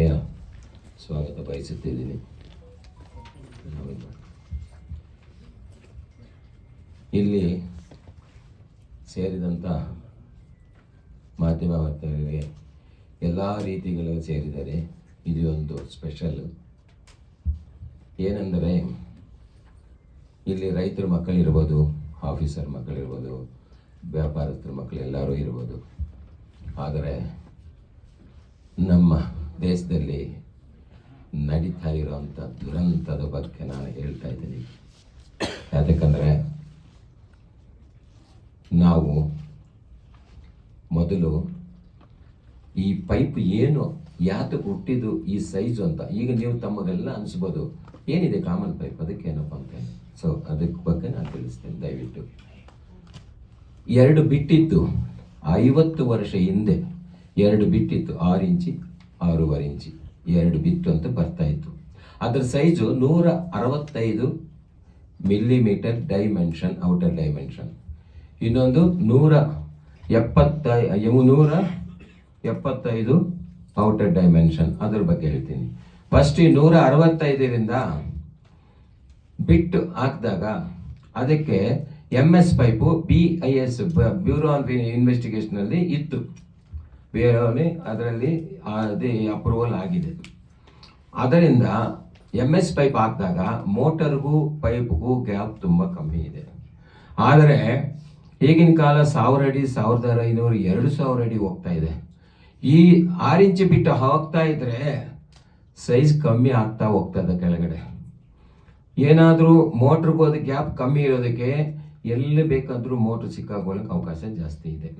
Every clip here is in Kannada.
ಆತ್ಮೀಯ ಸ್ವಾಗತ ಬಯಸುತ್ತಿದ್ದೀನಿ. ಇಲ್ಲಿ ಸೇರಿದಂಥ ಮಾಧ್ಯಮ ವರ್ತಕರಿಗೆ ಎಲ್ಲ ರೀತಿಗಳು ಸೇರಿದರೆ ಇದು ಒಂದು ಸ್ಪೆಷಲ್ ಏನೆಂದರೆ, ಇಲ್ಲಿ ರೈತರ ಮಕ್ಕಳಿರ್ಬೋದು ಆಫೀಸರ್ ಮಕ್ಕಳಿರ್ಬೋದು ವ್ಯಾಪಾರಸ್ಥರ ಮಕ್ಕಳು ಎಲ್ಲರೂ ಇರ್ಬೋದು. ಆದರೆ, ನಮ್ಮ ದೇಶದಲ್ಲಿ ನಡೀತಾ ಇರೋವಂಥ ದುರಂತದ ಬಗ್ಗೆ ನಾನು ಹೇಳ್ತಾ ಇದ್ದೀನಿ. ಯಾಕಂದರೆ ನಾವು ಮೊದಲು ಈ ಪೈಪ್ ಏನು ಯಾತಕ್ಕೆ ಹುಟ್ಟಿದ್ದು, ಈ ಸೈಜು ಅಂತ, ಈಗ ನೀವು ತಮಗೆಲ್ಲ ಅನಿಸ್ಬೋದು, ಏನಿದೆ ಕಾಮನ್ ಪೈಪ್ ಅದಕ್ಕೆ ಏನಪ್ಪ ಅಂತ ಸೊ ಅದಕ್ಕೆ ಬಗ್ಗೆ ನಾನು ತಿಳಿಸ್ತೇನೆ, ದಯವಿಟ್ಟು. ಎರಡು ಬಿಟ್ಟಿತ್ತು. ಐವತ್ತು ವರ್ಷ ಹಿಂದೆ ಎರಡು ಬಿಟ್ಟಿತ್ತು, ಆರು ಇಂಚಿ. ಆರೂವರೆ ಇಂಚಿ ಎರಡು ಬಿತ್ತು ಅಂತ ಬರ್ತಾ ಇತ್ತು. ಅದರ ಸೈಜು ನೂರ ಅರವತ್ತೈದು ಮಿಲಿಮೀಟರ್ ಡೈಮೆನ್ಷನ್ ಔಟರ್ ಡೈಮೆನ್ಷನ್ ಇನ್ನೊಂದು ನೂರ ಎಪ್ಪತ್ತೈ ನೂರ ಎಪ್ಪತ್ತೈದು ಔಟರ್ ಡೈಮೆನ್ಷನ್ ಅದ್ರ ಬಗ್ಗೆ ಹೇಳ್ತೀನಿ. ಫಸ್ಟ್ ಈ ನೂರ ಅರವತ್ತೈದರಿಂದ ಬಿಟ್ಟು ಹಾಕಿದಾಗ ಅದಕ್ಕೆ M S pipe B I S bureau of ಇನ್ವೆಸ್ಟಿಗೇಷನಲ್ಲಿ ಇತ್ತು. ಬೇರೆ ಅದರಲ್ಲಿ ಅದೇ ಅಪ್ರೂವಲ್ ಆಗಿದೆ. ಅದರಿಂದ ಎಂ ಎಸ್ ಪೈಪ್ ಹಾಕಿದಾಗ ಮೋಟರ್ಗೂ ಪೈಪ್ಗೂ ಗ್ಯಾಪ್ ತುಂಬ ಕಮ್ಮಿ ಇದೆ. ಆದರೆ ಈಗಿನ ಕಾಲ ಸಾವಿರ ಅಡಿ, ಸಾವಿರದ ಐನೂರು, ಎರಡು ಸಾವಿರ ಅಡಿ ಹೋಗ್ತಾ ಇದೆ. ಈ ಆರು ಇಂಚು ಬಿಟ್ಟು ಹೋಗ್ತಾ ಇದ್ರೆ ಸೈಜ್ ಕಮ್ಮಿ ಆಗ್ತಾ ಹೋಗ್ತದೆ ಕೆಳಗಡೆ. ಏನಾದರೂ ಮೋಟ್ರ್ಗೂ ಅದು ಗ್ಯಾಪ್ ಕಮ್ಮಿ ಇರೋದಕ್ಕೆ ಎಲ್ಲಿ ಬೇಕಾದರೂ ಮೋಟ್ರ್ ಸಿಕ್ಕಾಕೊಳ್ಳೋಕೆ ಅವಕಾಶ ಜಾಸ್ತಿ ಇದೆ.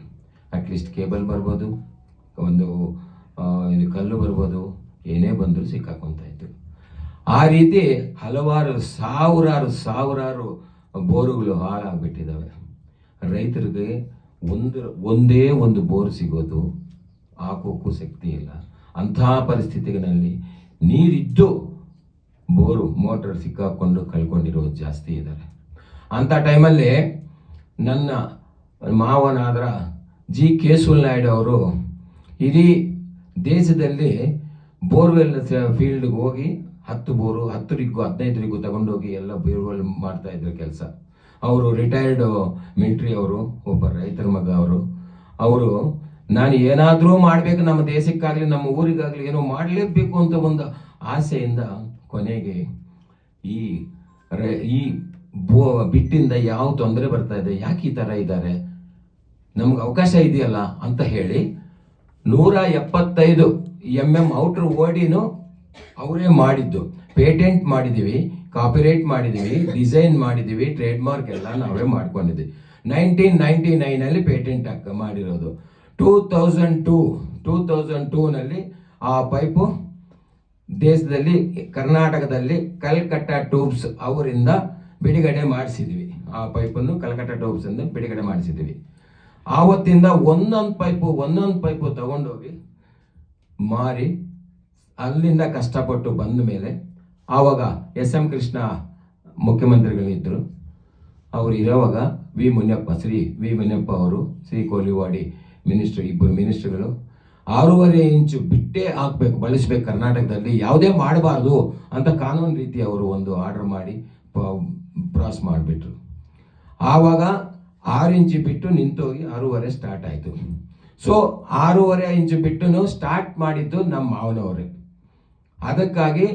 ಅಟ್ಲೀಸ್ಟ್ ಕೇಬಲ್ ಬರ್ಬೋದು. ಒಂದು ಇದು ಕಲ್ಲು ಬರ್ಬೋದು, ಏನೇ ಬಂದರೂ ಸಿಕ್ಕಾಕೊತಾ ಇತ್ತು. ಆ ರೀತಿ ಹಲವಾರು ಸಾವಿರಾರು ಸಾವಿರಾರು ಬೋರುಗಳು ಹಾಳಾಗ್ಬಿಟ್ಟಿದ್ದಾವೆ. ರೈತರಿಗೆ ಒಂದು, ಒಂದೇ ಒಂದು ಬೋರ್ ಸಿಗೋದು ಹಾಕೋಕ್ಕೂ ಶಕ್ತಿ ಇಲ್ಲ. ಅಂತಹ ಪರಿಸ್ಥಿತಿಗಳಲ್ಲಿ ನೀರಿದ್ದು ಬೋರು, ಮೋಟರ್ ಸಿಕ್ಕಾಕೊಂಡು ಕಳ್ಕೊಂಡಿರೋದು ಜಾಸ್ತಿ ಇದ್ದಾರೆ. ಅಂಥ ಟೈಮಲ್ಲಿ ನನ್ನ ಮಾವನಾದ್ರ ಜಿ ಕೇಸುಲ್ ನಾಯ್ಡು ಅವರು ಇಡೀ ದೇಶದಲ್ಲಿ ಬೋರ್ವೆಲ್ ಫೀಲ್ಡ್ಗೆ ಹೋಗಿ ಹತ್ತು ಬೋರು ಹತ್ತು ರಿಗ್ಗು ಹದಿನೈದು ರಿಗ್ಗು ತಗೊಂಡೋಗಿ ಎಲ್ಲ ಬೋರ್ವೆಲ್ ಮಾಡ್ತಾ ಇದ್ರು ಕೆಲಸ. ಅವರು ರಿಟೈರ್ಡ್ ಮಿಲಿಟ್ರಿ ಅವರು, ಒಬ್ಬ ರೈತರ ಮಗ ಅವರು. ಅವರು, ನಾನು ಏನಾದರೂ ಮಾಡಬೇಕು ನಮ್ಮ ದೇಶಕ್ಕಾಗಲಿ, ನಮ್ಮ ಊರಿಗಾಗಲಿ, ಏನೋ ಮಾಡಲೇಬೇಕು ಅಂತ ಒಂದು ಆಸೆಯಿಂದ ಕೊನೆಗೆ ಈ ಈ ಬೋ, ಬಿಟ್ಟಿಂದ ಯಾವ ತೊಂದರೆ ಬರ್ತಾ ಇದೆ, ಯಾಕೆ ಈ ಥರ ಇದ್ದಾರೆ? ನಮ್ಗೆ ಅವಕಾಶ ಇದೆಯಲ್ಲ ಅಂತ ಹೇಳಿ ನೂರ ಎಪ್ಪತ್ತೈದು ಎಂ ಎಂ ಔಟ್ರ್ ಓಡಿನೂ ಅವರೇ ಮಾಡಿದ್ದು. ಪೇಟೆಂಟ್ ಮಾಡಿದ್ದೀವಿ, ಕಾಪಿರೈಟ್ ಮಾಡಿದ್ದೀವಿ, ಡಿಸೈನ್ ಮಾಡಿದ್ದೀವಿ ಟ್ರೇಡ್ ಮಾರ್ಕ್ ಎಲ್ಲ ನಾವೇ ಮಾಡ್ಕೊಂಡಿದ್ದೀವಿ. ನೈನ್ಟೀನ್ ನೈಂಟಿ ನೈನಲ್ಲಿ ಪೇಟೆಂಟ್ ಹಾಕ ಮಾಡಿರೋದು. Two thousand two two thousand ಟೂನಲ್ಲಿ ಆ ಪೈಪು ದೇಶದಲ್ಲಿ, ಕರ್ನಾಟಕದಲ್ಲಿ ಕಲ್ಕಟ್ಟ ಟ್ಯೂಬ್ಸ್ ಅವರಿಂದ ಬಿಡುಗಡೆ ಮಾಡಿಸಿದ್ವಿ. ಆ ಪೈಪನ್ನು ಕಲ್ಕಟ್ಟ ಟ್ಯೂಬ್ಸ್ ಬಿಡುಗಡೆ ಮಾಡಿಸಿದ್ವಿ. ಆವತ್ತಿಂದ ಒಂದೊಂದು ಪೈಪು ಒಂದೊಂದು ಪೈಪು ತಗೊಂಡೋಗಿ ಮಾರಿ ಅಲ್ಲಿಂದ ಕಷ್ಟಪಟ್ಟು ಬಂದ ಮೇಲೆ ಆವಾಗ ಎಸ್ ಎಂ ಕೃಷ್ಣ ಮುಖ್ಯಮಂತ್ರಿಗಳಿದ್ದರು ಅವರು ಇರೋವಾಗ ವಿ ಮುನಿಯಪ್ಪ, ಶ್ರೀ ವಿ ಮುನಿಯಪ್ಪ ಅವರು, ಶ್ರೀ ಕೋಲಿವಾಡಿ ಮಿನಿಸ್ಟರ್, ಇಬ್ಬರು ಮಿನಿಸ್ಟರ್ಗಳು ಆರೂವರೆ ಇಂಚು ಬಿಟ್ಟೇ ಹಾಕ್ಬೇಕು, ಬಳಸ್ಬೇಕು ಕರ್ನಾಟಕದಲ್ಲಿ, ಯಾವುದೇ ಮಾಡಬಾರ್ದು ಅಂತ ಕಾನೂನು ರೀತಿ ಅವರು ಒಂದು ಆರ್ಡರ್ ಮಾಡಿ ಪ್ರಾಸ್ ಮಾಡಿಬಿಟ್ರು. ಆವಾಗ ಆರು ಇಂಚು ಬಿಟ್ಟು ನಿಂತೋಗಿ ಆರೂವರೆ ಸ್ಟಾರ್ಟ್ ಆಯಿತು. ಸೊ ಆರೂವರೆ ಇಂಚು ಬಿಟ್ಟು ಸ್ಟಾರ್ಟ್ ಮಾಡಿದ್ದು ನಮ್ಮ ಮಾವನವರೇ. ಅದಕ್ಕಾಗಿ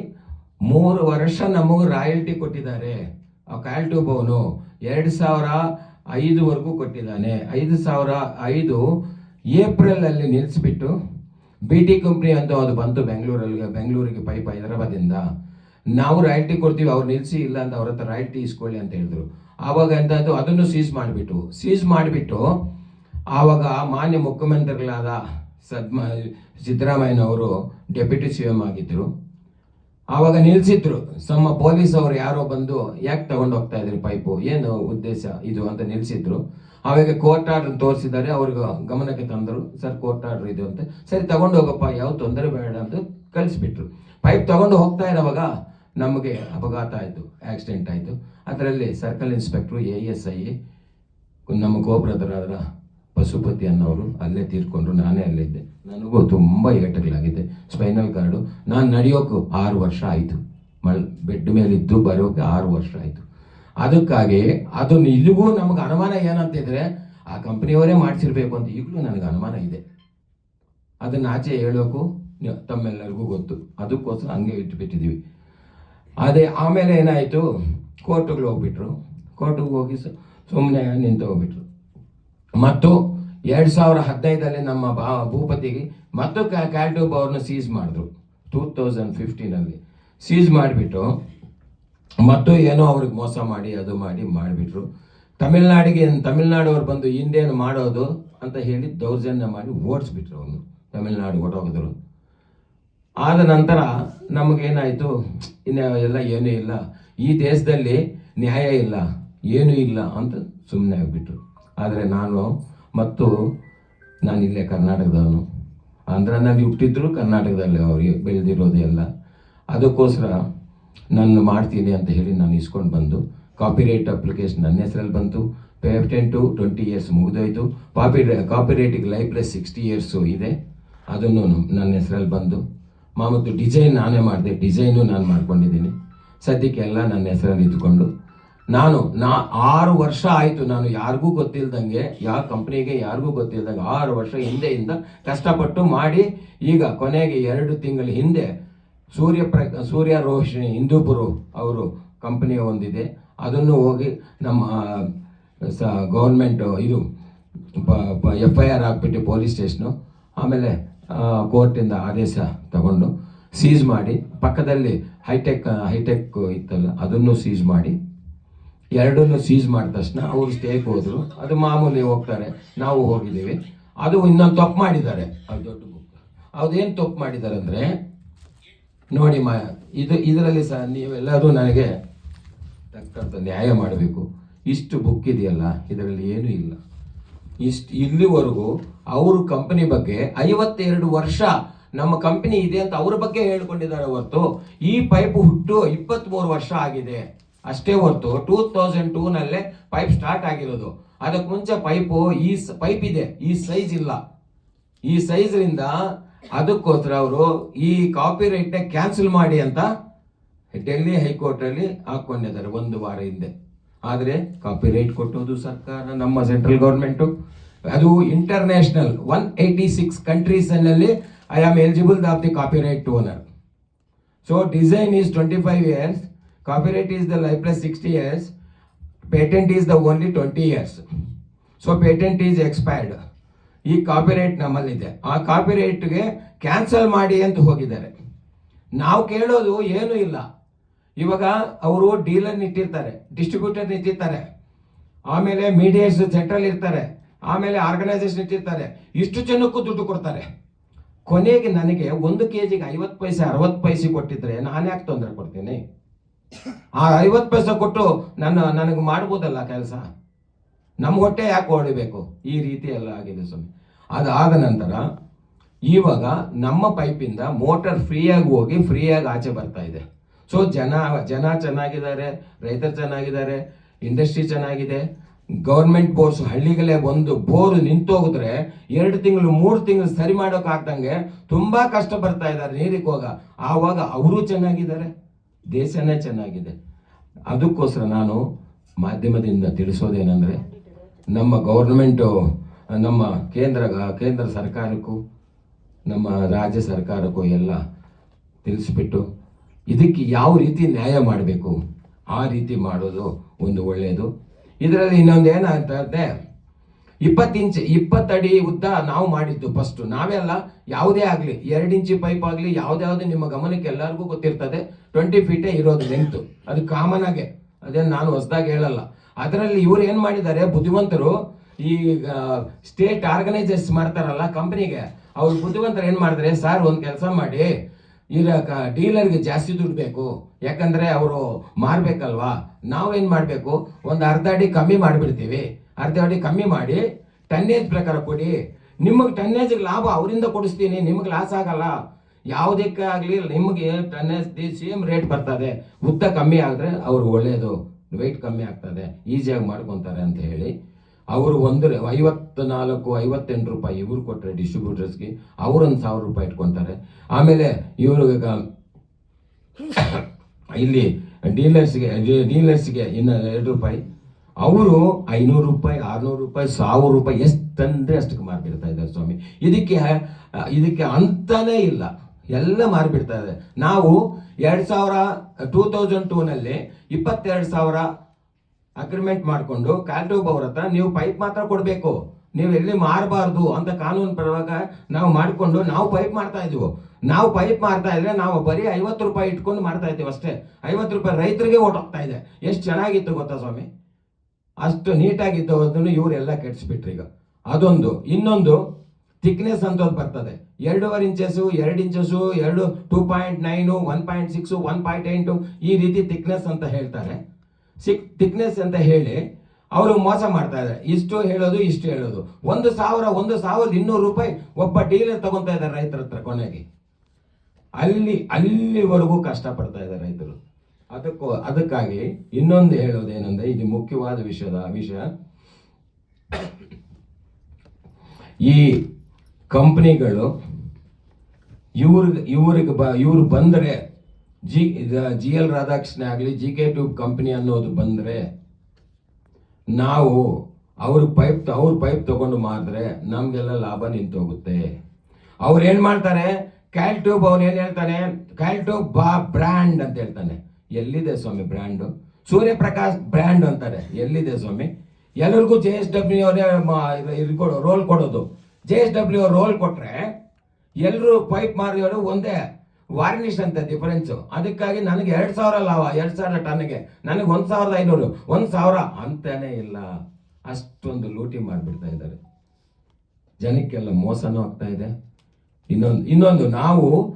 ಮೂರು ವರ್ಷ ನಮಗೆ ರಾಯಲ್ಟಿ ಕೊಟ್ಟಿದ್ದಾರೆ. ಅವನು ಎರಡು ಸಾವಿರ ಐದುವರೆಗೂ ಕೊಟ್ಟಿದ್ದಾನೆ. ಐದು ಸಾವಿರ ಐದು ಏಪ್ರಿಲಲ್ಲಿ ನಿಲ್ಲಿಸ್ಬಿಟ್ಟು ಬಿ ಟಿ ಕಂಪ್ನಿ ಅಂತ ಅದು ಬಂತು ಬೆಂಗಳೂರಲ್ಲಿ ಬೆಂಗಳೂರಿಗೆ ಪೈಪ್ ಹೈದರಾಬಾದಿಂದ ನಾವು ರಾಯಲ್ಟಿ ಕೊಡ್ತೀವಿ, ಅವ್ರು ನಿಲ್ಲಿಸಿ ಇಲ್ಲ ಅಂತ ಅವ್ರ ಹತ್ರ ರಾಯಲ್ಟಿ ಇಸ್ಕೊಳ್ಳಿ ಅಂತ ಹೇಳಿದ್ರು. ಆವಾಗ ಎಂಥದ್ದು ಅದನ್ನು ಸೀಸ್ ಮಾಡಿಬಿಟ್ಟು ಸೀಸ್ ಮಾಡಿಬಿಟ್ಟು ಆವಾಗ ಮಾನ್ಯ ಮುಖ್ಯಮಂತ್ರಿಗಳಾದ ಸದ್ಮ, ಸಿದ್ದರಾಮಯ್ಯನವರು ಡೆಪ್ಯೂಟಿ ಸಿ ಎಂ ಆಗಿದ್ದರು ಆವಾಗ ನಿಲ್ಸಿದ್ರು. ನಮ್ಮ ಪೊಲೀಸ್ ಅವರು ಯಾರೋ ಬಂದು ಯಾಕೆ ತಗೊಂಡು ಹೋಗ್ತಾ ಇದ್ರು ಪೈಪು? ಏನು ಉದ್ದೇಶ ಇದು ಅಂತ ನಿಲ್ಲಿಸಿದ್ರು ಆವಾಗ ಕೋರ್ಟ್ ಆರ್ಡರ್ ತೋರಿಸಿದ್ದಾರೆ. ಅವ್ರಿಗೆ ಗಮನಕ್ಕೆ ತಂದರು. ಸರ್ ಕೋರ್ಟ್ ಆರ್ಡರ್ ಇದು ಅಂತ. ಸರಿ ತಗೊಂಡು ಹೋಗಪ್ಪ ಯಾವ ತೊಂದರೆ ಬೇಡ ಅಂತ ಕಳಿಸ್ಬಿಟ್ರು ಪೈಪ್ ತಗೊಂಡು ಹೋಗ್ತಾ ಇರೋವಾಗ ನಮಗೆ ಅಪಘಾತ ಆಯಿತು ಆಕ್ಸಿಡೆಂಟ್ ಆಯಿತು. ಅದರಲ್ಲಿ circle inspector A S I ನಮ್ಮ ಗೋಬ್ರದರಾದ ಪಶುಪತಿ ಅನ್ನೋರು ಅಲ್ಲೇ ತೀರ್ಕೊಂಡ್ರು, ನಾನೇ ಅಲ್ಲೇ ಇದ್ದೆ. ನನಗೂ ತುಂಬ ಏಟುಗಳಾಗಿದೆ ಸ್ಪೈನಲ್ ಕಾರ್ಡು ನಾನು ನಡೆಯೋಕ್ಕೂ ಆರು ವರ್ಷ ಆಯಿತು. ಮಳ್, ಬೆಡ್ ಮೇಲಿದ್ದು ಬರೋಕ್ಕೆ ಆರು ವರ್ಷ ಆಯಿತು. ಅದಕ್ಕಾಗಿ ಅದನ್ನು ಇಲ್ಲಿಗೂ ನಮಗೆ ಅನುಮಾನ ಏನಂತಿದ್ರೆ, ಆ ಕಂಪ್ನಿಯವರೇ ಮಾಡಿಸಿರ್ಬೇಕು ಅಂತ ಈಗಲೂ ನನಗೆ ಅನುಮಾನ ಇದೆ. ಅದನ್ನು ಆಚೆ ಹೇಳೋಕು ತಮ್ಮೆಲ್ಲರಿಗೂ ಗೊತ್ತು. ಅದಕ್ಕೋಸ್ಕರ ಹಂಗೆ ಇಟ್ಬಿಟ್ಟಿದ್ದೀವಿ ಅದೇ ಆಮೇಲೆ ಏನಾಯಿತು? ಕೋರ್ಟ್ಗಳು ಹೋಗ್ಬಿಟ್ರು. ಕೋರ್ಟಿಗೆ ಹೋಗಿ ಸುಮ್ಮನೆ ನಿಂತು ಹೋಗ್ಬಿಟ್ರು. ಮತ್ತು ಎರಡು ಸಾವಿರ ಹದಿನೈದರಲ್ಲಿ ನಮ್ಮ ಬಾ ಭೂಪತಿಗೆ ಮತ್ತು ಕ್ಯಾಲ್ಟೂಬ್ ಅವ್ರನ್ನ ಸೀಸ್ ಮಾಡಿದ್ರು. Two thousand ಫಿಫ್ಟೀನಲ್ಲಿ. ಸೀಸ್ ಮಾಡಿಬಿಟ್ಟು ಮತ್ತು ಏನೋ ಅವ್ರಿಗೆ ಮೋಸ ಮಾಡಿ, ಅದು ಮಾಡಿ ಮಾಡಿಬಿಟ್ರು. ತಮಿಳ್ನಾಡಿಗೆ, ತಮಿಳ್ನಾಡವ್ರು ಬಂದು ಇಂಡಿಯನ್ ಮಾಡೋದು ಅಂತ ಹೇಳಿ ದೌರ್ಜನ್ಯ ಮಾಡಿ ಓಡಿಸ್ಬಿಟ್ರು ಅವನು ತಮಿಳ್ನಾಡು ಹೊಟ್ಟೋಗಿದ್ರು ಆದ ನಂತರ ನಮಗೇನಾಯಿತು? ಇನ್ನು ಎಲ್ಲ ಏನೂ ಇಲ್ಲ. ಈ ದೇಶದಲ್ಲಿ ನ್ಯಾಯ ಇಲ್ಲ, ಏನೂ ಇಲ್ಲ ಅಂತ ಸುಮ್ಮನೆ ಆಗಿಬಿಟ್ರು. ಆದರೆ ನಾನು ಮತ್ತು ನಾನು ಇಲ್ಲೇ ಕರ್ನಾಟಕದವನು. ಆಂಧ್ರನಲ್ಲಿ ಹುಟ್ಟಿದ್ರು, ಕರ್ನಾಟಕದಲ್ಲಿ ಅವ್ರಿಗೆ ಬೆಳೆದಿರೋದು ಎಲ್ಲ ಅದಕ್ಕೋಸ್ಕರ ನಾನು ಮಾಡ್ತೀನಿ ಅಂತ ಹೇಳಿ ನಾನು ಇಸ್ಕೊಂಡು ಬಂದು ಕಾಪಿರೈಟ್ ಅಪ್ಲಿಕೇಶನ್ ನನ್ನ ಹೆಸರಲ್ಲಿ ಬಂತು. ಪೇಪ್ಟೆಂಟು ಟ್ವೆಂಟಿ ಇಯರ್ಸ್ ಮುಗಿದೋಯ್ತು. ಕಾಪಿ ಕಾಪಿರೈಟಿಗೆ ಲೈಫ್ ಪ್ಲಸ್ ಸಿಕ್ಸ್ಟಿ ಇಯರ್ಸು ಇದೆ. ಅದನ್ನು ನನ್ನ ಹೆಸರಲ್ಲಿ ಬಂದು ಮಾಮೂಲು ಡಿಸೈನ್ ನಾನೇ ಮಾಡಿದೆ, ಡಿಸೈನು ನಾನು ಮಾಡ್ಕೊಂಡಿದ್ದೀನಿ. ಸದ್ಯಕ್ಕೆ ಎಲ್ಲ ನನ್ನ ಹೆಸರಲ್ಲಿ ಇದ್ದುಕೊಂಡು. ನಾನು, ನಾ ಆರು ವರ್ಷ ಆಯಿತು ನಾನು ಯಾರಿಗೂ ಗೊತ್ತಿಲ್ದಂಗೆ ಯಾವ ಕಂಪ್ನಿಗೆ ಯಾರಿಗೂ ಗೊತ್ತಿಲ್ದಂಗೆ ಆರು ವರ್ಷ ಹಿಂದೆಯಿಂದ ಕಷ್ಟಪಟ್ಟು ಮಾಡಿ, ಈಗ ಕೊನೆಗೆ ಎರಡು ತಿಂಗಳ ಹಿಂದೆ ಸೂರ್ಯ ಪ್ರ, ಸೂರ್ಯ ರೋಹಿಣಿ ಹಿಂದೂಪುರು ಅವರು ಕಂಪ್ನಿ ಒಂದಿದೆ. ಅದನ್ನು ಹೋಗಿ ನಮ್ಮ ಸ ಗೌರ್ಮೆಂಟು ಇದು ಎಫ್ ಐ ಆರ್ ಹಾಕ್ಬಿಟ್ಟು ಪೊಲೀಸ್ ಸ್ಟೇಷನು ಆಮೇಲೆ ಕೋರ್ಟಿಂದ ಆದೇಶ ತಗೊಂಡು ಸೀಸ್ ಮಾಡಿ ಪಕ್ಕದಲ್ಲಿ ಹೈಟೆಕ್ ಹೈಟೆಕ್ ಇತ್ತಲ್ಲ ಅದನ್ನು ಸೀಸ್ ಮಾಡಿ ಎರಡನ್ನು ಸೀಸ್ ಮಾಡಿದ ತಕ್ಷಣ ಅವರು ಸ್ಟೇಕ್ ಹೋದರು. ಅದು ಮಾಮೂಲಿ ಹೋಗ್ತಾರೆ ನಾವು ಹೋಗಿದ್ದೀವಿ. ಅದು ಇನ್ನೊಂದು ತಪ್ಪು ಮಾಡಿದ್ದಾರೆ. ಅದು ದೊಡ್ಡ ಬುಕ್ ಅದೇನು ತಪ್ಪು ಮಾಡಿದ್ದಾರೆ ಅಂದರೆ ನೋಡಿ ಮಾ ಇದು ಇದರಲ್ಲಿ ಸಹ ನೀವೆಲ್ಲರೂ ನನಗೆ ತಕ್ಕಂಥ ನ್ಯಾಯ ಮಾಡಬೇಕು. ಇಷ್ಟು ಬುಕ್ ಇದೆಯಲ್ಲ ಇದರಲ್ಲಿ ಏನೂ ಇಲ್ಲ. ಇಷ್ಟು ಇಲ್ಲಿವರೆಗೂ ಅವರು ಕಂಪನಿ ಬಗ್ಗೆ ಐವತ್ತೆರಡು ವರ್ಷ ನಮ್ಮ ಕಂಪನಿ ಇದೆ ಅಂತ ಅವ್ರ ಬಗ್ಗೆ ಹೇಳ್ಕೊಂಡಿದ್ದಾರೆ ಹೊರತು ಈ ಪೈಪ್ ಹುಟ್ಟು ಇಪ್ಪತ್ತ್ಮೂರು ವರ್ಷ ಆಗಿದೆ. ಅಷ್ಟೇ ಹೊರತು ಟೂ ತೌಸಂಡ್ ಟೂನಲ್ಲೇ ಪೈಪ್ ಸ್ಟಾರ್ಟ್ ಆಗಿರೋದು. ಅದಕ್ಕೆ ಮುಂಚೆ ಪೈಪು ಈ ಪೈಪ್ ಇದೆ, ಈ ಸೈಜ್ ಇಲ್ಲ. ಈ ಸೈಜ್ರಿಂದ ಅದಕ್ಕೋಸ್ಕರ ಅವರು ಈ ಕಾಪಿ ರೈಟ್ನ ಕ್ಯಾನ್ಸಲ್ ಮಾಡಿ ಅಂತ ಡೆಲ್ಲಿ ಹೈಕೋರ್ಟಲ್ಲಿ ಹಾಕ್ಕೊಂಡಿದ್ದಾರೆ ಒಂದು ವಾರ ಹಿಂದೆ. ಆದರೆ ಕಾಪಿ ರೈಟ್ ಕೊಟ್ಟೋದು ಸರ್ಕಾರ, ನಮ್ಮ ಸೆಂಟ್ರಲ್ ಗೌರ್ಮೆಂಟು ಅದು international one eighty six ಕಂಟ್ರೀಸ್ನಲ್ಲಿ I am eligible of the copyright owner so design is twenty five years copyright is the life plus sixty years patent is the only twenty years so patent is expired ಈ ಕಾಪಿರೈಟ್ ನಮ್ಮಲ್ಲಿದೆ. ಆ ಕಾಪಿರೈಟ್ಗೆ ಕ್ಯಾನ್ಸಲ್ ಮಾಡಿ ಅಂತ ಹೋಗಿದ್ದಾರೆ. ನಾವು ಕೇಳೋದು ಏನೂ ಇಲ್ಲ. ಇವಾಗ ಅವರು ಡೀಲರ್ ಇಟ್ಟಿರ್ತಾರೆ ಡಿಸ್ಟ್ರಿಬ್ಯೂಟರ್ ಇಟ್ಟಿರ್ತಾರೆ. ಆಮೇಲೆ ಮೀಡಿಯೇಟ್ಸ್ ಸೆಂಟ್ರಲ್ ಇರ್ತಾರೆ, ಆಮೇಲೆ ಆರ್ಗನೈಸೇಷನ್ ಇಟ್ಟಿರ್ತಾರೆ. ಇಷ್ಟು ಜನಕ್ಕೂ ದುಡ್ಡು ಕೊಡ್ತಾರೆ. ಕೊನೆಗೆ ನನಗೆ ಒಂದು ಕೆ ಜಿಗೆ ಐವತ್ತು ಪೈಸೆ, ಅರವತ್ತು ಪೈಸೆ ಕೊಟ್ಟಿದ್ರೆ ನಾನು ಯಾಕೆ ತೊಂದರೆ ಕೊಡ್ತೀನಿ? ಆ ಐವತ್ತು ಪೈಸೆ ಕೊಟ್ಟು ನನ್ನ, ನನಗೆ ಮಾಡ್ಬೋದಲ್ಲ ಕೆಲಸ? ನಮ್ಮ ಹೊಟ್ಟೆ ಯಾಕೆ ಹೊಡಿಬೇಕು? ಈ ರೀತಿ ಎಲ್ಲ ಆಗಿದೆ ಸ್ವಾಮಿ. ಅದಾದ ನಂತರ ಇವಾಗ ನಮ್ಮ ಪೈಪಿಂದ ಮೋಟರ್ ಫ್ರೀಯಾಗಿ ಹೋಗಿ ಫ್ರೀಯಾಗಿ ಆಚೆ ಬರ್ತಾ ಇದೆ. ಸೊ ಜನ ಜನ ಚೆನ್ನಾಗಿದ್ದಾರೆ, ರೈತರು ಚೆನ್ನಾಗಿದ್ದಾರೆ ಇಂಡಸ್ಟ್ರಿ ಚೆನ್ನಾಗಿದೆ ಗೌರ್ಮೆಂಟ್ ಬೋರ್ಸ್ ಹಳ್ಳಿಗಳೇ ಒಂದು ಬೋರ್ ನಿಂತೋಗಿದ್ರೆ ಎರಡು ತಿಂಗಳು, ಮೂರು ತಿಂಗಳು ಸರಿ ಮಾಡೋಕ್ಕಾಗ್ದಂಗೆ ತುಂಬ ಕಷ್ಟ ಬರ್ತಾ ಇದ್ದಾರೆ ನೀರಿಗೆ ಹೋಗ. ಆವಾಗ ಅವರು ಚೆನ್ನಾಗಿದ್ದಾರೆ, ದೇಶನೇ ಚೆನ್ನಾಗಿದೆ. ಅದಕ್ಕೋಸ್ಕರ ನಾನು ಮಾಧ್ಯಮದಿಂದ ತಿಳಿಸೋದೇನೆಂದರೆ, ನಮ್ಮ ಗೌರ್ಮೆಂಟು ನಮ್ಮ ಕೇಂದ್ರ ಕೇಂದ್ರ ಸರ್ಕಾರಕ್ಕೂ, ನಮ್ಮ ರಾಜ್ಯ ಸರ್ಕಾರಕ್ಕೂ ಎಲ್ಲ ತಿಳಿಸ್ಬಿಟ್ಟು ಇದಕ್ಕೆ ಯಾವ ರೀತಿ ನ್ಯಾಯ ಮಾಡಬೇಕು? ಆ ರೀತಿ ಮಾಡೋದು ಒಂದು ಒಳ್ಳೆಯದು ಇದರಲ್ಲಿ ಇನ್ನೊಂದು ಏನಾಗ್ತದೆ ಇಪ್ಪತ್ತು ಇಂಚ್ ಇಪ್ಪತ್ತಡಿ ಉದ್ದ ನಾವು ಮಾಡಿದ್ದು ಫಸ್ಟ್ ನಾವೆಲ್ಲ ಯಾವುದೇ ಆಗಲಿ, ಎರಡು ಇಂಚಿ ಪೈಪ್ ಆಗಲಿ, ಯಾವುದೇ ನಿಮ್ಮ ಗಮನಕ್ಕೆ ಎಲ್ಲರಿಗೂ ಗೊತ್ತಿರ್ತದೆ. ಟ್ವೆಂಟಿ ಫೀಟೇ ಇರೋದು ಲೆಂತ್ ಅದು ಕಾಮನ್ ಆಗಿ. ಅದೇನು ನಾನು ಹೊಸದಾಗಿ ಹೇಳಲ್ಲ. ಅದರಲ್ಲಿ ಇವ್ರು ಏನು ಮಾಡಿದ್ದಾರೆ? ಬುದ್ಧಿವಂತರು ಈ ಸ್ಟೇಟ್ ಆರ್ಗನೈಸರ್ಸ್ ಮಾಡ್ತಾರಲ್ಲ ಕಂಪ್ನಿಗೆ ಅವ್ರು ಬುದ್ಧಿವಂತರು ಏನು ಮಾಡಿದ್ರೆ? ಸರ್, ಒಂದು ಕೆಲಸ ಮಾಡಿ ಈಗ ಡೀಲರ್ಗೆ ಜಾಸ್ತಿ ದುಡ್ಡು ಬೇಕು. ಯಾಕಂದ್ರೆ ಅವರು ಮಾರಬೇಕಲ್ವಾ? ನಾವೇನು ಮಾಡಬೇಕು? ಒಂದು ಅರ್ಧ ಅಡಿ ಕಮ್ಮಿ ಮಾಡಿಬಿಡ್ತೀವಿ. ಅರ್ಧ ಅಡಿ ಕಮ್ಮಿ ಮಾಡಿ ಟನ್ನೇಜ್ ಪ್ರಕಾರ ಕೊಡಿ. ನಿಮಗೆ ಟನ್ನೇಜ್ ಲಾಭ ಅವರಿಂದ ಕೊಡಿಸ್ತೀನಿ. ನಿಮಗೆ ಲಾಸ್ ಆಗಲ್ಲ. ಯಾವುದಕ್ಕೆ ಆಗಲಿ ನಿಮಗೆ ಟನ್ನೇಜ್ ದಿ ಸೇಮ್ ರೇಟ್ ಬರ್ತದೆ. ಉದ್ದ ಕಮ್ಮಿ ಆದರೆ ಅವ್ರಿಗೆ ಒಳ್ಳೆಯದು ವೆಯ್ಟ್ ಕಮ್ಮಿ ಆಗ್ತದೆ. ಈಸಿಯಾಗಿ ಮಾಡ್ಕೊತಾರೆ ಅಂತ ಹೇಳಿ. ಅವರು ಒಂದು ಐವತ್ತು ನಾಲ್ಕು ಐವತ್ತೆಂಟು ರೂಪಾಯಿ ಇವ್ರು ಕೊಟ್ಟರೆ ಡಿಸ್ಟ್ರಿಬ್ಯೂಟರ್ಸ್ಗೆ ಅವರೊಂದು ಸಾವಿರ ರೂಪಾಯಿ ಇಟ್ಕೊತಾರೆ. ಆಮೇಲೆ ಇವರು ಈಗ ಇಲ್ಲಿ ಡೀಲರ್ಸ್ಗೆ ಡೀಲರ್ಸ್ಗೆ ಇನ್ನು ಎರಡು ರೂಪಾಯಿ. ಅವರು ಐನೂರು ರೂಪಾಯಿ, ಆರ್ನೂರು ರೂಪಾಯಿ, ಸಾವಿರ ರೂಪಾಯಿ, ಎಷ್ಟಂದ್ರೆ ಅಷ್ಟಕ್ಕೆ ಮಾರ್ಬಿಡ್ತಾ ಇದ್ದಾರೆ ಸ್ವಾಮಿ. ಇದಕ್ಕೆ ಇದಕ್ಕೆ ಅಂತಾನೇ ಇಲ್ಲ. ಎಲ್ಲ ಮಾರ್ಬಿಡ್ತಾ ಇದೆ. ನಾವು ಎರಡು ಸಾವಿರ ಟೂ ತೌಸಂಡ್ ಟೂನಲ್ಲಿ ಇಪ್ಪತ್ತೆರಡು ಸಾವಿರ ಅಗ್ರಿಮೆಂಟ್ ಮಾಡಿಕೊಂಡು ಕಾಲ್ಟೋಬ್ ಅವ್ರ ಹತ್ರ ನೀವು ಪೈಪ್ ಮಾತ್ರ ಕೊಡಬೇಕು. ನೀವು ಎಲ್ಲಿ ಮಾರಬಾರ್ದು ಅಂತ ಕಾನೂನು ಪರವಾಗ ನಾವು ಮಾಡಿಕೊಂಡು ನಾವು ಪೈಪ್ ಮಾಡ್ತಾ ನಾವು ಪೈಪ್ ಮಾಡ್ತಾ ಇದ್ರೆ ನಾವು ಬರೀ ಐವತ್ತು ರೂಪಾಯಿ ಇಟ್ಕೊಂಡು ಮಾಡ್ತಾ ಇದ್ದೀವಿ ಅಷ್ಟೇ. ಐವತ್ತು ರೂಪಾಯಿ ರೈತರಿಗೆ ಹೋಗ್ತಾ ಇದೆ. ಎಷ್ಟು ಚೆನ್ನಾಗಿತ್ತು ಗೊತ್ತಾ ಸ್ವಾಮಿ? ಅಷ್ಟು ನೀಟಾಗಿದ್ದು ಅದನ್ನು ಇವರೆಲ್ಲ ಕೆಡಿಸ್ಬಿಟ್ರಿ ಈಗ. ಅದೊಂದು. ಇನ್ನೊಂದು ಥಿಕ್ನೆಸ್ ಅಂತ ಒಂದು ಬರ್ತದೆ. ಎರಡೂವರೆ ಇಂಚಸ್ಸು ಎರಡು ಇಂಚಸ್ಸು ಎರಡು two point nine one point six one point ಎಂಟು ಈ ರೀತಿ ಥಿಕ್ನೆಸ್ ಅಂತ ಹೇಳ್ತಾರೆ. ಸಿಕ್ ಥಿಕ್ನೆಸ್ ಅಂತ ಹೇಳಿ ಅವರು ಮೋಸ ಮಾಡ್ತಾ ಇದ್ದಾರೆ. ಇಷ್ಟು ಹೇಳೋದು ಇಷ್ಟು ಹೇಳೋದು. ಒಂದು ಸಾವಿರ, ಒಂದು ಸಾವಿರದ ಇನ್ನೂರು ರೂಪಾಯಿ ಒಬ್ಬ ಡೀಲರ್ ತಗೊಂತಾ ಇದ್ದಾರೆ ರೈತರ ಹತ್ರ ಕೊನೆಗೆ. ಅಲ್ಲಿ, ಅಲ್ಲಿವರೆಗೂ ಕಷ್ಟಪಡ್ತಾ ಇದ್ದಾರೆ ರೈತರು. ಅದಕ್ಕೂ, ಅದಕ್ಕಾಗಿ ಇನ್ನೊಂದು ಹೇಳೋದೇನಂದ್ರೆ ಇದು ಮುಖ್ಯವಾದ ವಿಷಯದ ವಿಷಯ. ಈ ಕಂಪ್ನಿಗಳು ಇವ್ರಿಗೆ ಇವ್ರಿಗೆ ಬ, ಇವ್ರು ಬಂದರೆ ಜಿ ಜಿ ಎಲ್ ರಾಧಾಕೃಷ್ಣ ಆಗಲಿ ಜಿ ಕೆ ಟ್ಯೂಬ್ ಕಂಪ್ನಿ ಅನ್ನೋದು ಬಂದರೆ ನಾವು ಅವ್ರ ಪೈಪ್ ಅವ್ರ ಪೈಪ್ ತಗೊಂಡು ಮಾರಿದ್ರೆ ನಮಗೆಲ್ಲ ಲಾಭ ನಿಂತೋಗುತ್ತೆ. ಅವ್ರು ಏನು ಮಾಡ್ತಾರೆ? ಕ್ಯಾಲ್ ಟ್ಯೂಬ್ ಅವ್ನು ಏನು ಹೇಳ್ತಾನೆ? ಕ್ಯಾಲ್ ಟ್ಯೂಬ್ ಬಾ ಬ್ರ್ಯಾಂಡ್ ಅಂತ ಹೇಳ್ತಾನೆ. ಎಲ್ಲಿದೆ ಸ್ವಾಮಿ ಬ್ರ್ಯಾಂಡು? ಸೂರ್ಯಪ್ರಕಾಶ್ ಬ್ರ್ಯಾಂಡ್ ಅಂತಾರೆ. ಎಲ್ಲಿದೆ ಸ್ವಾಮಿ? ಎಲ್ಲರಿಗೂ ಜೆ ಎಸ್ ಡಬ್ಲ್ಯೂ ಅವರೇ ಇದು ರೋಲ್ ಕೊಡೋದು. ಜೆ ಎಸ್ ಡಬ್ಲ್ಯೂ ರೋಲ್ ಕೊಟ್ಟರೆ ಎಲ್ಲರೂ ಪೈಪ್ ಮಾರಿಯೋರು ಒಂದೇ. ವಾರ್ನಿಷ್ ಅಂತ ಡಿಫರೆನ್ಸು ಅದಕ್ಕಾಗಿ ನನಗೆ ಎರಡು ಸಾವಿರ ಲಾಭ, ಎರಡು ಸಾವಿರ ಟನ್ಗೆ. ನನಗೆ ಒಂದು ಸಾವಿರದ ಐನೂರು, ಒಂದು ಸಾವಿರ ಅಂತಾನೆ ಇಲ್ಲ. ಅಷ್ಟೊಂದು ಲೂಟಿ ಮಾಡಿಬಿಡ್ತಾ ಇದ್ದಾರೆ. ಜನಕ್ಕೆಲ್ಲ ಮೋಸನೂ ಆಗ್ತಾ ಇದೆ. ಇನ್ನೊಂದು ಇನ್ನೊಂದು ನಾವು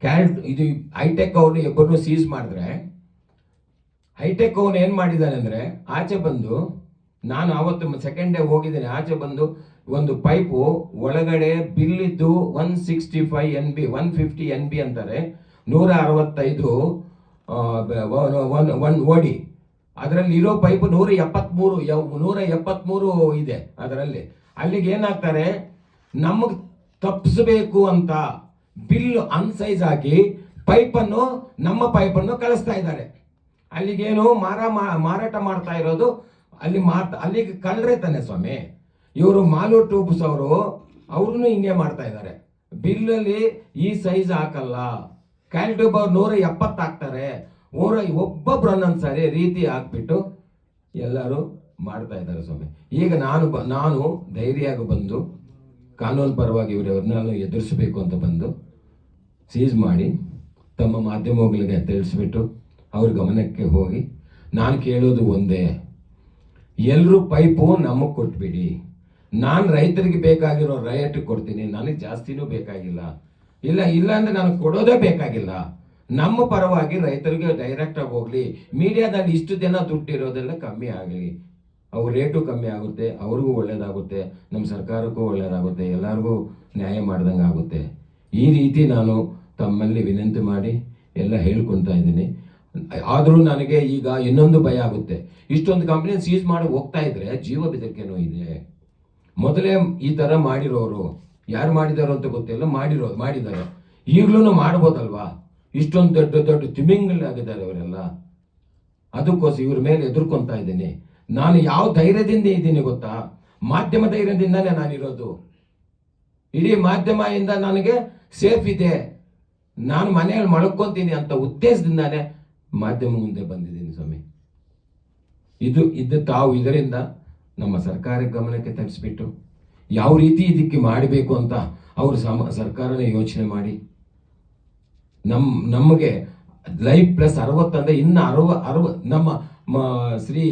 ಕ್ಯಾರೆಟ್ ಇದು ಹೈಟೆಕ್ ಅವ್ರನ್ನ ಇಬ್ಬರನ್ನು ಸೀಸ್ ಮಾಡಿದ್ರೆ, ಹೈಟೆಕ್ ಅವನು ಏನು ಮಾಡಿದ್ದಾನೆ ಅಂದರೆ, ಆಚೆ ಬಂದು, ನಾನು ಅವತ್ತು ಸೆಕೆಂಡ್ ಡೇ ಹೋಗಿದ್ದೇನೆ. ಆಚೆ ಬಂದು ಒಂದು ಪೈಪು ಒಳಗಡೆ ಬಿಲ್ಲಿದ್ದು one sixty five N B one fifty N B ಅಂತಾರೆ ನೂರ ಅರವತ್ತೈದು ಒನ್ ಒನ್ ಓಡಿ. ಅದರಲ್ಲಿ ಇರೋ ಪೈಪ್ ನೂರ ಎಪ್ಪತ್ತ್ಮೂರು ನೂರ ಎಪ್ಪತ್ತ್ಮೂರು ಇದೆ ಅದರಲ್ಲಿ. ಅಲ್ಲಿಗೆ ಏನಾಗ್ತಾರೆ? ನಮಗೆ ತಪ್ಪಿಸಬೇಕು ಅಂತ ಬಿಲ್ ಅನ್ಸೈಜ್ ಹಾಕಿ ಪೈಪನ್ನು, ನಮ್ಮ ಪೈಪನ್ನು ಕಳಿಸ್ತಾ ಇದ್ದಾರೆ. ಅಲ್ಲಿಗೇನು ಮಾರ ಮಾರಾಟ ಮಾಡ್ತಾ ಇರೋದು, ಅಲ್ಲಿ ಮಾರ್ತಾ ಅಲ್ಲಿಗೆ ಕಳ್ರೆ ತಾನೆ ಸ್ವಾಮಿ. ಇವರು ಮಾಲು ಟೂಬ್ಸ್ ಅವರು ಅವ್ರೂ ಹಿಂಗೆ ಮಾಡ್ತಾ ಇದ್ದಾರೆ. ಬಿಲ್ಲಲ್ಲಿ ಈ ಸೈಜ್ ಹಾಕಲ್ಲ. ಕ್ಯಾಲ್ ಟ್ಯೂಬ್ ಅವ್ರು ನೂರ ಎಪ್ಪತ್ತು ಹಾಕ್ತಾರೆ. ನೂರ ಒಬ್ಬೊಬ್ರು ಒಂದೊಂದು ರೀತಿ ಹಾಕ್ಬಿಟ್ಟು ಎಲ್ಲರೂ ಮಾಡ್ತಾ ಇದ್ದಾರೆ ಸ್ವಾಮಿ. ಈಗ ನಾನು ಬ, ನಾನು ಧೈರ್ಯಾಗಿ ಬಂದು, ಕಾನೂನು ಪರವಾಗಿ ಇವರವ್ರನ್ನೆಲ್ಲ ಎದುರಿಸಬೇಕು ಅಂತ ಬಂದು ಸೀಸ್ ಮಾಡಿ, ತಮ್ಮ ಮಾಧ್ಯಮಗಳಿಗೆ ತಿಳಿಸ್ಬಿಟ್ಟು ಅವ್ರ ಗಮನಕ್ಕೆ ಹೋಗಿ, ನಾನು ಕೇಳೋದು ಒಂದೇ. ಎಲ್ಲರೂ ಪೈಪು ನಮಗೆ ಕೊಟ್ಬಿಡಿ. ನಾನು ರೈತರಿಗೆ ಬೇಕಾಗಿರೋ ರೇಟ್ ಕೊಡ್ತೀನಿ, ನನಗೆ ಜಾಸ್ತಿನೂ ಬೇಕಾಗಿಲ್ಲ. ಇಲ್ಲ ಇಲ್ಲ ಅಂದ್ರೆ ನನಗೆ ಕೊಡೋದೇ ಬೇಕಾಗಿಲ್ಲ. ನಮ್ಮ ಪರವಾಗಿ ರೈತರಿಗೆ ಡೈರೆಕ್ಟಾಗಿ ಹೋಗಲಿ, ಮೀಡಿಯಾದಲ್ಲಿ ಇಷ್ಟು ದಿನ ದುಡ್ಡಿರೋದೆಲ್ಲ ಕಮ್ಮಿ ಆಗಲಿ. ಅವ್ರ ರೇಟು ಕಮ್ಮಿ ಆಗುತ್ತೆ, ಅವ್ರಿಗೂ ಒಳ್ಳೇದಾಗುತ್ತೆ ನಮ್ಮ ಸರ್ಕಾರಕ್ಕೂ ಒಳ್ಳೇದಾಗುತ್ತೆ, ಎಲ್ಲರಿಗೂ ನ್ಯಾಯ ಮಾಡ್ದಂಗೆ ಆಗುತ್ತೆ. ಈ ರೀತಿ ನಾನು ತಮ್ಮಲ್ಲಿ ವಿನಂತಿ ಮಾಡಿ ಎಲ್ಲ ಹೇಳ್ಕೊಳ್ತಾ ಇದ್ದೀನಿ. ಆದರೂ ನನಗೆ ಈಗ ಇನ್ನೊಂದು ಭಯ ಆಗುತ್ತೆ. ಇಷ್ಟೊಂದು ಕಂಪ್ನಿ ಸೀಸ್ ಮಾಡಿ ಹೋಗ್ತಾ ಇದ್ರೆ ಜೀವ ಬೆದರಿಕೆನೂ ಇದೆ ಮೊದಲೇ ಈ ಥರ ಮಾಡಿರೋರು, ಯಾರು ಮಾಡಿದಾರೋ ಅಂತ ಗೊತ್ತಿಲ್ಲ ಮಾಡಿರೋ ಮಾಡಿದ್ದಾರೆ. ಈಗಲೂ ಮಾಡ್ಬೋದಲ್ವಾ? ಇಷ್ಟೊಂದು ದೊಡ್ಡ ದೊಡ್ಡ ತಿಮಿಂಗಲಾಗಿದ್ದಾರೆ ಅವರೆಲ್ಲ. ಅದಕ್ಕೋಸ್ಕರ ಇವ್ರ ಮೇಲೆ ಎದುರ್ಕೊಂತಾ ಇದ್ದೀನಿ. ನಾನು ಯಾವ ಧೈರ್ಯದಿಂದ ಇದ್ದೀನಿ ಗೊತ್ತಾ? ಮಾಧ್ಯಮ ಧೈರ್ಯದಿಂದನೇ ನಾನಿರೋದು. ಇಡೀ ಮಾಧ್ಯಮದಿಂದ ನನಗೆ ಸೇಫ್ ಇದೆ. ನಾನು ಮನೆಯಲ್ಲಿ ಮಳ್ಕೊತೀನಿ ಅಂತ ಉದ್ದೇಶದಿಂದಾನೇ ಮಾಧ್ಯಮ ಮುಂದೆ ಬಂದಿದ್ದೀನಿ ಸ್ವಾಮಿ. ಇದು ಇದು ತಾವು ಇದರಿಂದ ನಮ್ಮ ಸರ್ಕಾರ ಗಮನಕ್ಕೆ ತರಿಸ್ಬಿಟ್ಟು ಯಾವ ರೀತಿ ಇದಕ್ಕೆ ಮಾಡಬೇಕು ಅಂತ ಅವರು ಸಮ, ಸರ್ಕಾರನೇ ಯೋಚನೆ ಮಾಡಿ. ನಮ್, ನಮಗೆ ಲೈಫ್ ಪ್ಲಸ್ ಅರವತ್ತಂದ್ರೆ ಇನ್ನು ಅರವ ಅರವ, ನಮ್ಮ ಶ್ರೀ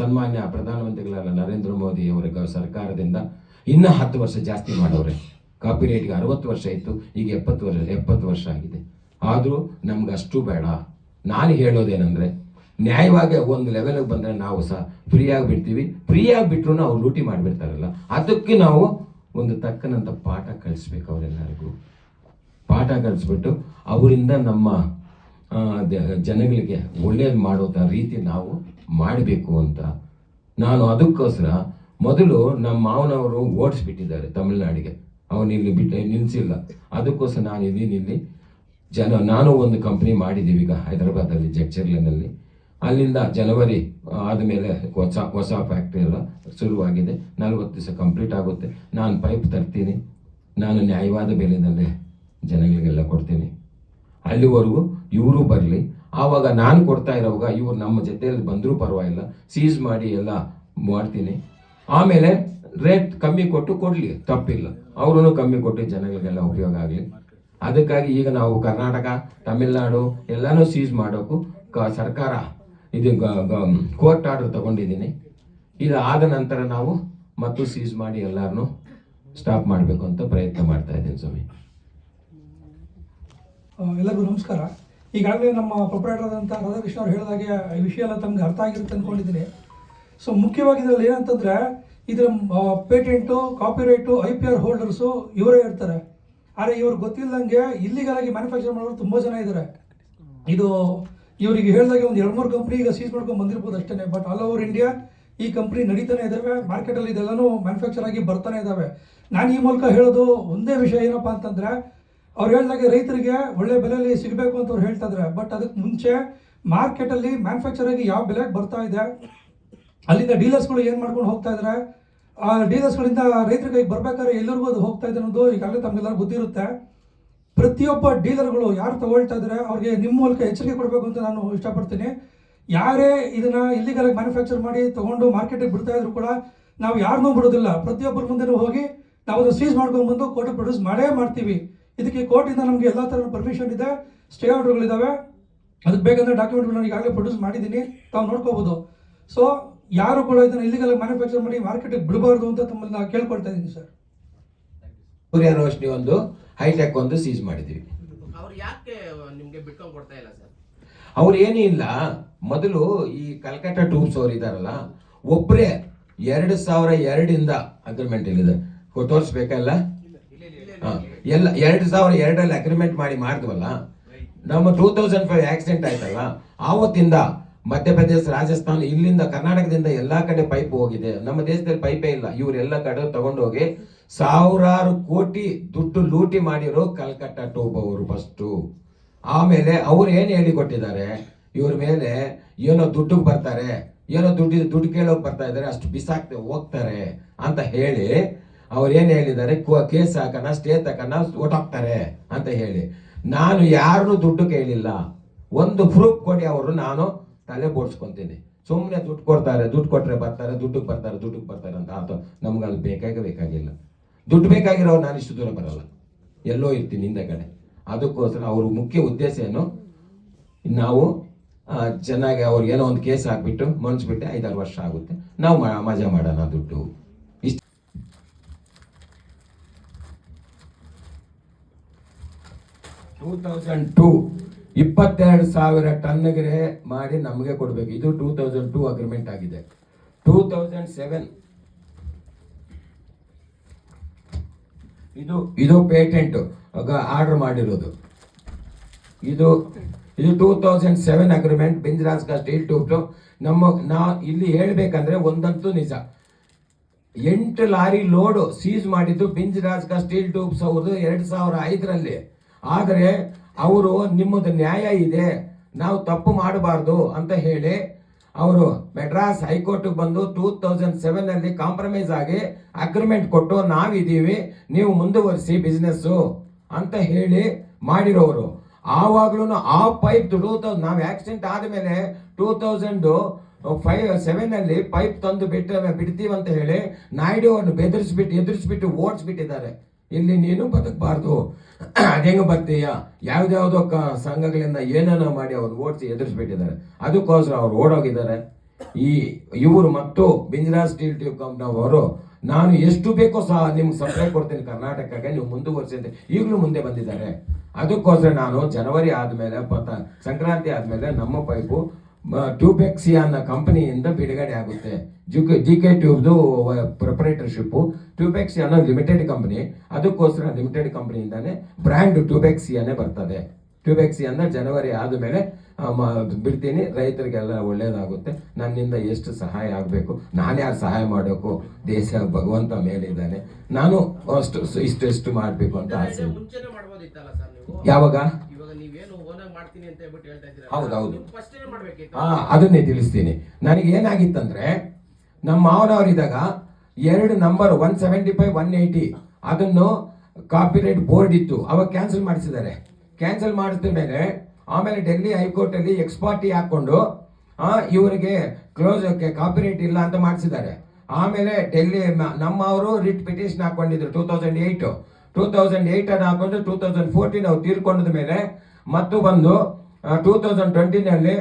ಸನ್ಮಾನ್ಯ ಪ್ರಧಾನಮಂತ್ರಿಗಳಾದ ನರೇಂದ್ರ ಮೋದಿ ಅವರ ಸರ್ಕಾರದಿಂದ ಇನ್ನು ಹತ್ತು ವರ್ಷ ಜಾಸ್ತಿ ಮಾಡವ್ರೆ ಕಾಪಿ ರೇಟ್ಗೆ ಅರವತ್ತು ವರ್ಷ ಇತ್ತು, ಈಗ ಎಪ್ಪತ್ತು ವರ್ಷ ಎಪ್ಪತ್ತು ವರ್ಷ ಆಗಿದೆ. ಆದರೂ ನಮ್ಗೆ ಅಷ್ಟು ಬೇಡ. ನಾನು ಹೇಳೋದೇನೆಂದ್ರೆ ನ್ಯಾಯವಾಗಿ ಒಂದು ಲೆವೆಲ್ಗೆ ಬಂದರೆ ನಾವು ಸಹ ಫ್ರೀಯಾಗಿ ಬಿಡ್ತೀವಿ. ಫ್ರೀಯಾಗಿ ಬಿಟ್ಟರು ಅವ್ರು ಲೂಟಿ ಮಾಡಿಬಿಡ್ತಾರಲ್ಲ. ಅದಕ್ಕೆ ನಾವು ಒಂದು ತಕ್ಕನಂಥ ಪಾಠ ಕಲಿಸ್ಬೇಕು ಅವರೆಲ್ಲರಿಗೂ. ಪಾಠ ಕಲಿಸ್ಬಿಟ್ಟು ಅವರಿಂದ ನಮ್ಮ ಜನಗಳಿಗೆ ಒಳ್ಳೇದು ಮಾಡುವಂಥ ರೀತಿ ನಾವು ಮಾಡಬೇಕು ಅಂತ. ನಾನು ಅದಕ್ಕೋಸ್ಕರ ಮೊದಲು ನಮ್ಮ ಮಾವನವರು ಓಡಿಸ್ಬಿಟ್ಟಿದ್ದಾರೆ ತಮಿಳ್ನಾಡಿಗೆ. ಅವನು ಇಲ್ಲಿ ಬಿಟ್ಟು ನಿಲ್ಲಿಸಿಲ್ಲ ಅದಕ್ಕೋಸ್ಕರ ನಾನು ಇಲ್ಲಿ. ನಿಲ್ಲಿ ಜನ, ನಾನು ಒಂದು ಕಂಪ್ನಿ ಮಾಡಿದ್ದೀವಿ ಈಗ ಹೈದರಾಬಾದಲ್ಲಿ ಜಗ್ಚರ್ಲಿನಲ್ಲಿ ಅಲ್ಲಿಂದ ಜನವರಿ ಆದಮೇಲೆ ಹೊಸ ಹೊಸ ಫ್ಯಾಕ್ಟ್ರಿ ಎಲ್ಲ ಶುರುವಾಗಿದೆ. ನಲವತ್ತು ದಿವಸ ಕಂಪ್ಲೀಟ್ ಆಗುತ್ತೆ. ನಾನು ಪೈಪ್ ತರ್ತೀನಿ. ನಾನು ನ್ಯಾಯವಾದ ಬೆಲೆನಲ್ಲೇ ಜನಗಳಿಗೆಲ್ಲ ಕೊಡ್ತೀನಿ. ಅಲ್ಲಿವರೆಗೂ ಇವರು ಬರಲಿ. ಆವಾಗ ನಾನು ಕೊಡ್ತಾ ಇರೋವಾಗ ಇವರು ನಮ್ಮ ಜೊತೆಯಲ್ಲಿ ಬಂದರೂ ಪರವಾಗಿಲ್ಲ. ಸೀಸ್ ಮಾಡಿ ಎಲ್ಲ ಮಾಡ್ತೀನಿ. ಆಮೇಲೆ ರೇಟ್ ಕಮ್ಮಿ ಕೊಟ್ಟು ಕೊಡಲಿ. ತಪ್ಪಿಲ್ಲ. ಅವರು ಕಮ್ಮಿ ಕೊಟ್ಟು ಜನಗಳಿಗೆಲ್ಲ ಉಪಯೋಗ ಆಗಲಿ. ಅದಕ್ಕಾಗಿ ಈಗ ನಾವು ಕರ್ನಾಟಕ, ತಮಿಳ್ನಾಡು ಎಲ್ಲನೂ ಸೀಸ್ ಮಾಡೋಕ್ಕೂ ಕ ಸರ್ಕಾರ ಇದು ಕೋರ್ಟ್ ಆರ್ಡರ್ ತಗೊಂಡಿದ್ದೀನಿ. ಇದು ಆದ ನಂತರ ನಾವು ಮತ್ತು ಸೀಸ್ ಮಾಡಿ ಎಲ್ಲರನ್ನೂ ಸ್ಟಾಪ್ ಮಾಡಬೇಕು ಅಂತ ಪ್ರಯತ್ನ ಮಾಡ್ತಾ ಇದ್ದೀನಿ ಸ್ವಾಮಿ. ಎಲ್ಲರಿಗೂ ನಮಸ್ಕಾರ. ಈಗಾಗಲೇ ನಮ್ಮ ಪ್ರೊಪರೇಟರ್ ಆದಂಥ ರಾಧಾಕೃಷ್ಣ ಅವ್ರು ಹೇಳಿದಾಗೆ ಈ ವಿಷಯ ಎಲ್ಲ ತಮ್ಗೆ ಅರ್ಥ ಆಗಿರುತ್ತೆ ಅನ್ಕೊಂಡಿದ್ದೀನಿ. ಸೊ ಮುಖ್ಯವಾಗಿ ಇದರಲ್ಲಿ ಏನಂತಂದರೆ ಇದರ patent copyright I P R holders ಇವರೇ ಇರ್ತಾರೆ. ಆದರೆ ಇವ್ರಿಗೆ ಗೊತ್ತಿಲ್ಲದಂಗೆ ಇಲ್ಲಿಗಾಗಿ ಮ್ಯಾನುಫ್ಯಾಕ್ಚರ್ ಮಾಡೋರು ತುಂಬ ಜನ ಇದ್ದಾರೆ. ಇದು ಇವರಿಗೆ ಹೇಳಿದಾಗ ಒಂದು ಎರಡು ಮೂರು ಕಂಪ್ನಿ ಈಗ ಸೀಸ್ ಮಾಡ್ಕೊಂಡು ಬಂದಿರ್ಬೋದು ಅಷ್ಟೇ ಬಟ್ ಆಲ್ ಓವರ್ ಇಂಡಿಯಾ ಈ ಕಂಪ್ನಿ ನಡೀತಾನೆ ಇದ್ದಾವೆ ಮಾರ್ಕೆಟಲ್ಲಿ ಇದೆಲ್ಲನೂ ಮ್ಯಾನುಫ್ಯಾಕ್ಚರ್ ಆಗಿ ಬರ್ತಾನೆ ಇದ್ದಾವೆ ನಾನು ಈ ಮೂಲಕ ಹೇಳೋದು ಒಂದೇ ವಿಷಯ ಏನಪ್ಪ ಅಂತಂದರೆ, ಅವ್ರು ಹೇಳಿದಾಗೆ ರೈತರಿಗೆ ಒಳ್ಳೆ ಬೆಲೆಯಲ್ಲಿ ಸಿಗಬೇಕು ಅಂತ ಅವ್ರು ಹೇಳ್ತಾ ಬಟ್ ಅದಕ್ಕೆ ಮುಂಚೆ ಮಾರ್ಕೆಟಲ್ಲಿ ಮ್ಯಾನುಫ್ಯಾಕ್ಚರ್ ಆಗಿ ಯಾವ ಬೆಲೆಗೆ ಬರ್ತಾ ಇದೆ, ಅಲ್ಲಿಂದ ಡೀಲರ್ಸ್ಗಳು ಏನು ಮಾಡ್ಕೊಂಡು ಹೋಗ್ತಾ ಇದ್ದಾರೆ ಆ ಡೀಲರ್ಸ್ಗಳಿಂದ ರೈತರ ಕೈಗೆ ಬರ್ಬೇಕಾದ್ರೆ ಎಲ್ಲರಿಗೂ ಅದು ಹೋಗ್ತಾ ಇದೆ ಅನ್ನೋದು ಈಗಾಗಲೇ ತಮಗೆಲ್ಲರೂ ಗೊತ್ತಿರುತ್ತೆ. ಪ್ರತಿಯೊಬ್ಬ ಡೀಲರ್ಗಳು ಯಾರು ತಗೊಳ್ತಾ ಇದ್ದಾರೆ ಅವ್ರಿಗೆ ನಿಮ್ಮ ಮೂಲಕ ಎಚ್ಚರಿಕೆ ಕೊಡಬೇಕು ಅಂತ ನಾನು ಇಷ್ಟಪಡ್ತೀನಿ. ಯಾರೇ ಇದನ್ನ ಇಲ್ಲಿಗಲ್ ಮ್ಯಾನುಫ್ಯಾಕ್ಚರ್ ಮಾಡಿ ತಗೊಂಡು ಮಾರ್ಕೆಟಿಗೆ ಬಿಡ್ತಾ ಇದ್ರು ಕೂಡ ನಾವು ಯಾರನ್ನೂ ಬಿಡೋದಿಲ್ಲ ಪ್ರತಿಯೊಬ್ಬರ ಮುಂದೆನೂ ಹೋಗಿ ನಾವು ಅದನ್ನು ಸೀಸ್ ಮಾಡ್ಕೊಂಡು ಬಂದು ಕೋರ್ಟ್ ಪ್ರೊಡ್ಯೂಸ್ ಮಾಡೇ ಮಾಡ್ತೀವಿ. ಇದಕ್ಕೆ ಕೋರ್ಟಿಂದ ನಮಗೆ ಎಲ್ಲ ಥರದ ಪರ್ಮಿಷನ್ ಇದೆ. ಸ್ಟೇ ಆರ್ಡರ್ಗಳಿದ್ದಾವೆ ಅದಕ್ಕೆ ಬೇಕಂದ್ರೆ ಡಾಕ್ಯುಮೆಂಟ್ಗಳನ್ನ ಈಗಾಗಲೇ ಪ್ರೊಡ್ಯೂಸ್ ಮಾಡಿದ್ದೀನಿ. ತಾವು ನೋಡ್ಕೋಬೋದು. ಸೊ ಯಾರು ಕೂಡ ಇದನ್ನು ಇಲ್ಲಿಗೆಲ್ಲ ಮ್ಯಾನುಫ್ಯಾಕ್ಚರ್ ಮಾಡಿ ಮಾರ್ಕೆಟಿಗೆ ಬಿಡಬಾರ್ದು ಅಂತ ತಮ್ಮನ್ನ ಕೇಳ್ಕೊಳ್ತಾ ಇದ್ದೀನಿ ಸರ್. ಸೂರ್ಯ ಒಂದು ಹೈಟೆಕ್ ಒಂದು ಸೀಸ್ ಮಾಡಿದ್ವಿ. ಅವ್ರು ಏನೂ ಇಲ್ಲ ಮೊದಲು ಈ ಕಲ್ಕಟ್ಟ ಟೂಬ್ಸ್ ಅವ್ರು ಇದಾರಲ್ಲ ಒಬ್ಬರೇ ಎರಡು ಸಾವಿರ ಎರಡಿಂದ ಅಗ್ರಿಮೆಂಟ್ ಇಲ್ಲಿದೆ. ತೋರಿಸ್ಬೇಕಲ್ಲ. ಎಲ್ಲ? ಎರಡು ಸಾವಿರ ಎರಡರಲ್ಲಿ ಅಗ್ರಿಮೆಂಟ್ ಮಾಡಿ ಮಾಡಿದ್ವಲ್ಲ ನಮ್ಮ ಟೂ ತೌಸಂಡ್ ಫೈವ್ ಆಕ್ಸಿಡೆಂಟ್ ಆಯ್ತಲ್ಲ ಆವತ್ತಿಂದ ಮಧ್ಯಪ್ರದೇಶ ರಾಜಸ್ಥಾನ ಇಲ್ಲಿಂದ ಕರ್ನಾಟಕದಿಂದ ಎಲ್ಲಾ ಕಡೆ ಪೈಪ್ ಹೋಗಿದೆ. ನಮ್ಮ ದೇಶದಲ್ಲಿ ಪೈಪೇ ಇಲ್ಲ ಇವರೆಲ್ಲ ಕಡೆ ತಗೊಂಡೋಗಿ ಸಾವಿರಾರು ಕೋಟಿ ದುಡ್ಡು ಲೂಟಿ ಮಾಡಿರೋ ಕಲ್ಕಟ್ಟ ಟೋಬ್ ಅವರು ಫಸ್ಟು ಆಮೇಲೆ ಅವ್ರು ಏನು ಹೇಳಿಕೊಟ್ಟಿದ್ದಾರೆ ಇವ್ರ ಮೇಲೆ ಏನೋ ದುಡ್ಡು ಬರ್ತಾರೆ, ಏನೋ ದುಡ್ಡು ದುಡ್ಡು ಕೇಳೋಕೆ ಬರ್ತಾ ಇದ್ದಾರೆ, ಅಷ್ಟು ಬಿಸಾಕ್ತೆ ಹೋಗ್ತಾರೆ ಅಂತ ಹೇಳಿ ಅವ್ರು ಏನು ಹೇಳಿದ್ದಾರೆ? ಕೇಸ್ ಹಾಕೋಣ, ಸ್ಟೇ ತಕೋಣ, ಓಟಾಕ್ತಾರೆ ಅಂತ ಹೇಳಿ. ನಾನು ಯಾರನ್ನೂ ದುಡ್ಡು ಕೇಳಿಲ್ಲ. ಒಂದು ಪ್ರೂಫ್ ಕೊಡಿ ಅವರು, ನಾನು ತಲೆ ಬೋಡ್ಸ್ಕೊಂತೀನಿ ಸುಮ್ಮನೆ ದುಡ್ಡು ಕೊಡ್ತಾರೆ, ದುಡ್ಡು ಕೊಟ್ಟರೆ ಬರ್ತಾರೆ ದುಡ್ಡು ಬರ್ತಾರೆ ದುಡ್ಡು ಬರ್ತಾರೆ ಅಂತ. ಆತ ನಮ್ಗೆ ಅಲ್ಲಿ ಬೇಕಾಗೇ ಬೇಕಾಗಿಲ್ಲ. ದುಡ್ಡು ಬೇಕಾಗಿರೋ ನಾನು ಇಷ್ಟು ದೂರ ಬರಲ್ಲ. ಎಲ್ಲೋ ಇರ್ತೀನಿ ಹಿಂದೆ ಕಡೆ. ಅದಕ್ಕೋಸ್ಕರ ಅವ್ರ ಮುಖ್ಯ ಉದ್ದೇಶ ಏನು? ನಾವು ಚೆನ್ನಾಗಿ ಅವ್ರಿಗೆ ಏನೋ ಒಂದು ಕೇಸ್ ಹಾಕ್ಬಿಟ್ಟು ಮನ್ಸ್ಬಿಟ್ಟೆ ಐದಾರು ವರ್ಷ ಆಗುತ್ತೆ. ನಾವು ಮಜಾ ಮಾಡೋಣ ದುಡ್ಡು. ಇಷ್ಟ ಟೂ ತೌಸಂಡ್ ಟೂ ಇಪ್ಪತ್ತೆರಡು ಸಾವಿರ ಟನ್ಗೆ ಮಾಡಿ ನಮಗೆ ಕೊಡಬೇಕು. ಇದು ಟೂ ತೌಸಂಡ್ ಟೂ ಅಗ್ರಿಮೆಂಟ್ ಆಗಿದೆ. ಟೂ ತೌಸಂಡ್ ಸೆವೆನ್ ಇದು ಇದು ಪೇಟೆಂಟ್ ಆರ್ಡರ್ ಮಾಡಿರೋದು. ಇದು ಇದು ಟೂ ತೌಸಂಡ್ ಸೆವೆನ್ ಅಗ್ರಿಮೆಂಟ್ ಬಿಂಜರಾಸ್ಕ ಸ್ಟೀಲ್ ಟ್ಯೂಬ್ ನಮ್ಮ, ನಾ ಇಲ್ಲಿ ಹೇಳಬೇಕಂದ್ರೆ ಒಂದಂತೂ ನಿಜ. ಎಂಟು ಲಾರಿ ಲೋಡು ಸೀಸ್ ಮಾಡಿದ್ದು ಬಿಂಜರಾಸ್ಕ ಸ್ಟೀಲ್ ಟ್ಯೂಬ್ಸ್ ಅವ್ರದ್ದು ಎರಡು ಸಾವಿರ ಐದರಲ್ಲಿ. ಆದರೆ, ಅವರು ನಿಮ್ಮದು ನ್ಯಾಯ ಇದೆ. ನಾವು ತಪ್ಪು ಮಾಡಬಾರ್ದು ಅಂತ ಹೇಳಿ ಅವರು ಮೆಡ್ರಾಸ್ ಹೈಕೋರ್ಟ್ಗೆ ಬಂದು ಟೂ ತೌಸಂಡ್ ಸೆವೆನಲ್ಲಿ ಕಾಂಪ್ರಮೈಸ್ ಆಗಿ ಅಗ್ರಿಮೆಂಟ್ ಕೊಟ್ಟು ನಾವಿದ್ದೀವಿ, ನೀವು ಮುಂದುವರಿಸಿ ಬಿಸ್ನೆಸ್ಸು ಅಂತ ಹೇಳಿ ಮಾಡಿರೋರು. ಆವಾಗಲೂ ಆ ಪೈಪ್ ಟೂ ತೌಸಂಡ್ ನಾವು ಆಕ್ಸಿಡೆಂಟ್ ಆದಮೇಲೆ ಟೂ ತೌಸಂಡು ಫೈವ್ ಸೆವೆನ್ ಅಲ್ಲಿ ಪೈಪ್ ತಂದು ಬಿಟ್ಟು ಬಿಡ್ತೀವಿ ಅಂತ ಹೇಳಿ ನಾಯ್ಡು ಅವ್ರನ್ನ ಬೆದರಿಸ್ಬಿಟ್ಟು, ಎದುರಿಸ್ಬಿಟ್ಟು ಓಡಿಸ್ಬಿಟ್ಟಿದ್ದಾರೆ. ಇಲ್ಲಿ ನೀನು ಬದುಕಬಾರ್ದು ಅದೇಂಗ ಬರ್ತೀಯ ಯಾವ್ದಾವ್ದೋ ಕ ಸಂಘಗಳಿಂದ ಏನೇನೋ ಮಾಡಿ ಅವ್ರು ಓಡಿಸಿ ಎದುರಿಸ್ಬಿಟ್ಟಿದ್ದಾರೆ. ಅದಕ್ಕೋಸ್ಕರ ಅವ್ರು ಓಡೋಗಿದ್ದಾರೆ. ಈ ಇವರು ಮತ್ತು ಬಿಂದ್ರಾ ಸ್ಟೀಲ್ ಟ್ಯೂಬ್ ಕಂಪ್ನಿ ಅವರು ನಾನು ಎಷ್ಟು ಬೇಕೋ ಸಹ ನಿಮ್ಗೆ ಸಪ್ಲೈ ಕೊಡ್ತೀನಿ ಕರ್ನಾಟಕಕ್ಕೆ, ನೀವು ಮುಂದುವರಿಸಿ ಅಂತ ಈಗಲೂ ಮುಂದೆ ಬಂದಿದ್ದಾರೆ. ಅದಕ್ಕೋಸ್ಕರ ನಾನು ಜನವರಿ ಆದಮೇಲೆ ಸಂಕ್ರಾಂತಿ ಆದಮೇಲೆ ನಮ್ಮ ಪೈಪು ಟ್ಯೂಬೆಕ್ಸಿ ಅನ್ನೋ ಕಂಪನಿಯಿಂದ ಬಿಡುಗಡೆ ಆಗುತ್ತೆ. ಜುಕೆ ಜಿ ಕೆ ಟ್ಯೂಬ್ದು ಪ್ರೊಪರೇಟರ್ಶಿಪ್ಪು. ಟ್ಯೂಬೆಕ್ಸಿ ಅನ್ನೋ ಲಿಮಿಟೆಡ್ ಕಂಪನಿ. ಅದಕ್ಕೋಸ್ಕರ ಲಿಮಿಟೆಡ್ ಕಂಪನಿಯಿಂದಾನೆ ಬ್ರ್ಯಾಂಡ್ ಟ್ಯೂಬೆಕ್ಸಿಯಾನೇ ಬರ್ತದೆ. ಟ್ಯೂಬೆಕ್ಸಿ ಅಂದರೆ ಜನವರಿ ಆದಮೇಲೆ ಬಿಡ್ತೀನಿ. ರೈತರಿಗೆಲ್ಲ ಒಳ್ಳೇದಾಗುತ್ತೆ. ನನ್ನಿಂದ ಎಷ್ಟು ಸಹಾಯ ಆಗಬೇಕು? ನಾನು ಯಾರು ಸಹಾಯ ಮಾಡೋಕು? ದೇಶ ಭಗವಂತ ಮೇಲಿದ್ದಾನೆ. ನಾನು ಅಷ್ಟು ಇಷ್ಟು ಎಷ್ಟು ಮಾಡಬೇಕು ಅಂತ ಆಸೆ ಯಾವಾಗ? ಇವಾಗ ನೀವೇನು ಓನಾಗಿ ಮಾಡ್ತೀನಿ ಅಂತ ಹೇಳ್ಬಿಟ್ಟು ಹೇಳ್ತಾ ಇದ್ದೀರಾ? ಹೌದು, ಹೌದು. ಫಸ್ಟ್ ಮಾಡ್ಬೇಕಿತ್ತು? ಆ, ಅದನ್ನೇ ತಿಳಿಸ್ತೀನಿ. ನನಗೆ ಏನಾಗಿತ್ತಂದ್ರೆ ನಮ್ಮ ಮಾವನವರಿದ್ದಾಗ ಎರಡು number one seventy five one eighty ಅದನ್ನು ಕಾಪಿರೈಟ್ ಬೋರ್ಡ್ ಇತ್ತು. ಅವಾಗ ಕ್ಯಾನ್ಸಲ್ ಮಾಡಿಸಿದ್ದಾರೆ. ಕ್ಯಾನ್ಸಲ್ ಮಾಡಿದ ಮೇಲೆ ಆಮೇಲೆ ಡೆಲ್ಲಿ ಹೈಕೋರ್ಟಲ್ಲಿ ಎಕ್ಸ್ಪಾರ್ಟಿ ಹಾಕೊಂಡು ಆ, ಇವರಿಗೆ ಕ್ಲೋಸ್ ಕಾಪಿರೈಟ್ ಇಲ್ಲ ಅಂತ ಮಾಡಿಸಿದ್ದಾರೆ. ಆಮೇಲೆ ಡೆಲ್ಲಿ ಮ- ನಮ್ಮವರು writ petition ಹಾಕೊಂಡಿದ್ರು two thousand eight two thousand ಏಯ್ಟನ್ನು ಹಾಕೊಂಡು ಟೂ ತೌಸಂಡ್ ಫೋರ್ಟೀನ್ ಅವ್ರು ತೀರ್ಕೊಂಡ ಮೇಲೆ ಮತ್ತು ಬಂದು two thousand ಟ್ವೆಂಟಿನಲ್ಲಿ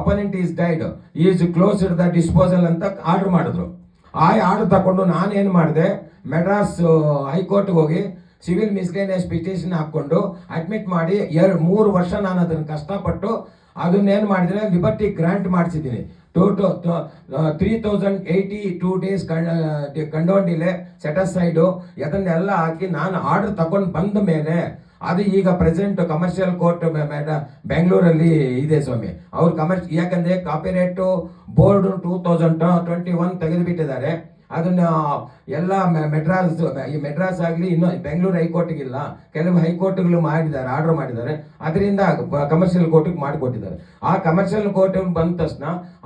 opponent is died is closed the disposal ಅಂತ ಆರ್ಡರ್ ಮಾಡಿದ್ರು. ಆ ಆರ್ಡರ್ ತಗೊಂಡು ನಾನೇನು ಮಾಡಿದೆ ಮೆಡ್ರಾಸ್ ಹೈಕೋರ್ಟ್ಗೆ ಹೋಗಿ ಸಿವಿಲ್ ಮಿಸ್ಲೇನಿಯಸ್ ಪಿಟಿಷನ್ ಹಾಕ್ಕೊಂಡು ಅಡ್ಮಿಟ್ ಮಾಡಿ, ಎರಡು, ಮೂರು ವರ್ಷ ನಾನು ಅದನ್ನು ಕಷ್ಟಪಟ್ಟು ಅದನ್ನೇನು ಮಾಡಿದ್ರೆ liberty grant ಮಾಡಿಸಿದ್ದೀನಿ. Two to three thousand eighty two days condone delay set aside ಇದನ್ನೆಲ್ಲ ಹಾಕಿ ನಾನು ಆರ್ಡರ್ ತಗೊಂಡು ಬಂದ ಮೇಲೆ ಅದು ಈಗ ಪ್ರೆಸೆಂಟ್ ಕಮರ್ಷಿಯಲ್ ಕೋರ್ಟ್ ಬೆಂಗಳೂರಲ್ಲಿ ಇದೆ ಸ್ವಾಮಿ. ಅವ್ರು ಕಮರ್ಷ್ ಯಾಕಂದ್ರೆ copyright board two thousand twenty one ತೆಗೆದುಬಿಟ್ಟಿದ್ದಾರೆ. ಅದನ್ನ ಎಲ್ಲ ಮೆಡ್ರಾಸ್ ಈ ಮೆಡ್ರಾಸ್ ಆಗಲಿ, ಇನ್ನು ಬೆಂಗಳೂರು ಹೈಕೋರ್ಟ್ಗಿಲ್ಲ. ಕೆಲವು ಹೈಕೋರ್ಟ್ಗಳು ಮಾಡಿದ್ದಾರೆ, ಆರ್ಡರ್ ಮಾಡಿದ್ದಾರೆ. ಅದರಿಂದ ಕಮರ್ಷಿಯಲ್ ಕೋರ್ಟಿಗೆ ಮಾಡಿಕೊಟ್ಟಿದ್ದಾರೆ. ಆ ಕಮರ್ಷಿಯಲ್ ಕೋರ್ಟ್ ಬಂದ ತಕ್ಷಣ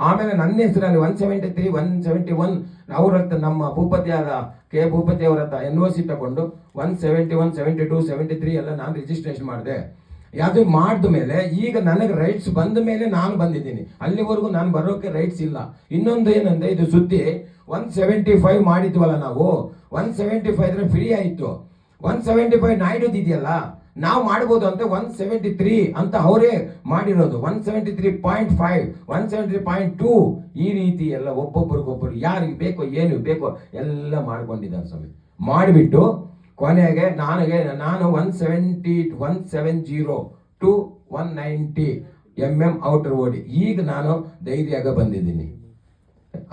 ಆಮೇಲೆ ನನ್ನ ಹೆಸರಲ್ಲಿ one seventy three one seventy one ಅವ್ರ ಹತ್ರ ನಮ್ಮ ಭೂಪತಿಯಾದ ಕೆ ಭೂಪತಿ ಅವರಂತ ಎನ್ ಒ ಸಿ ತಗೊಂಡು one seventy one seventy two seventy three ಎಲ್ಲ ನಾನು ರಿಜಿಸ್ಟ್ರೇಷನ್ ಮಾಡಿದೆ. ಅದು ಮಾಡಿದ ಮೇಲೆ ಈಗ ನನಗೆ ರೈಟ್ಸ್ ಬಂದ ಮೇಲೆ ನಾನು ಬಂದಿದ್ದೀನಿ. ಅಲ್ಲಿವರೆಗೂ ನಾನು ಬರೋಕೆ ರೈಟ್ಸ್ ಇಲ್ಲ. ಇನ್ನೊಂದು ಏನಂದ್ರೆ ಇದು ಸುದ್ದಿ ಒನ್ ಸೆವೆಂಟಿ ಫೈವ್ ಮಾಡಿದ್ವಲ್ಲ ನಾವು ಒನ್ ಸೆವೆಂಟಿ ಫೈವ್ ಫ್ರೀ ಆಯಿತು. ಒನ್ ಸೆವೆಂಟಿ ಫೈವ್ ನಾಯ್ಡುದು ಇದೆಯಲ್ಲ ನಾವು ಮಾಡ್ಬೋದು ಅಂತ ಒನ್ ಸೆವೆಂಟಿ ತ್ರೀ ಅಂತ ಅವರೇ ಮಾಡಿರೋದು. One seventy three point five one seventy three point two ಈ ರೀತಿ ಎಲ್ಲ ಒಬ್ಬೊಬ್ಬರಿಗೊಬ್ಬರು ಯಾರಿಗೆ ಬೇಕೋ, ಏನು ಬೇಕೋ ಎಲ್ಲ ಮಾಡ್ಕೊಂಡಿದ್ದಾರೆ ಸ್ವಾಮಿ. ಮಾಡಿಬಿಟ್ಟು ಕೊನೆಗೆ ನನಗೆ ನಾನು one seventy one seven zero two one ninety M M outer ಓಡಿ ಈಗ ನಾನು ಧೈರ್ಯಾಗ ಬಂದಿದ್ದೀನಿ.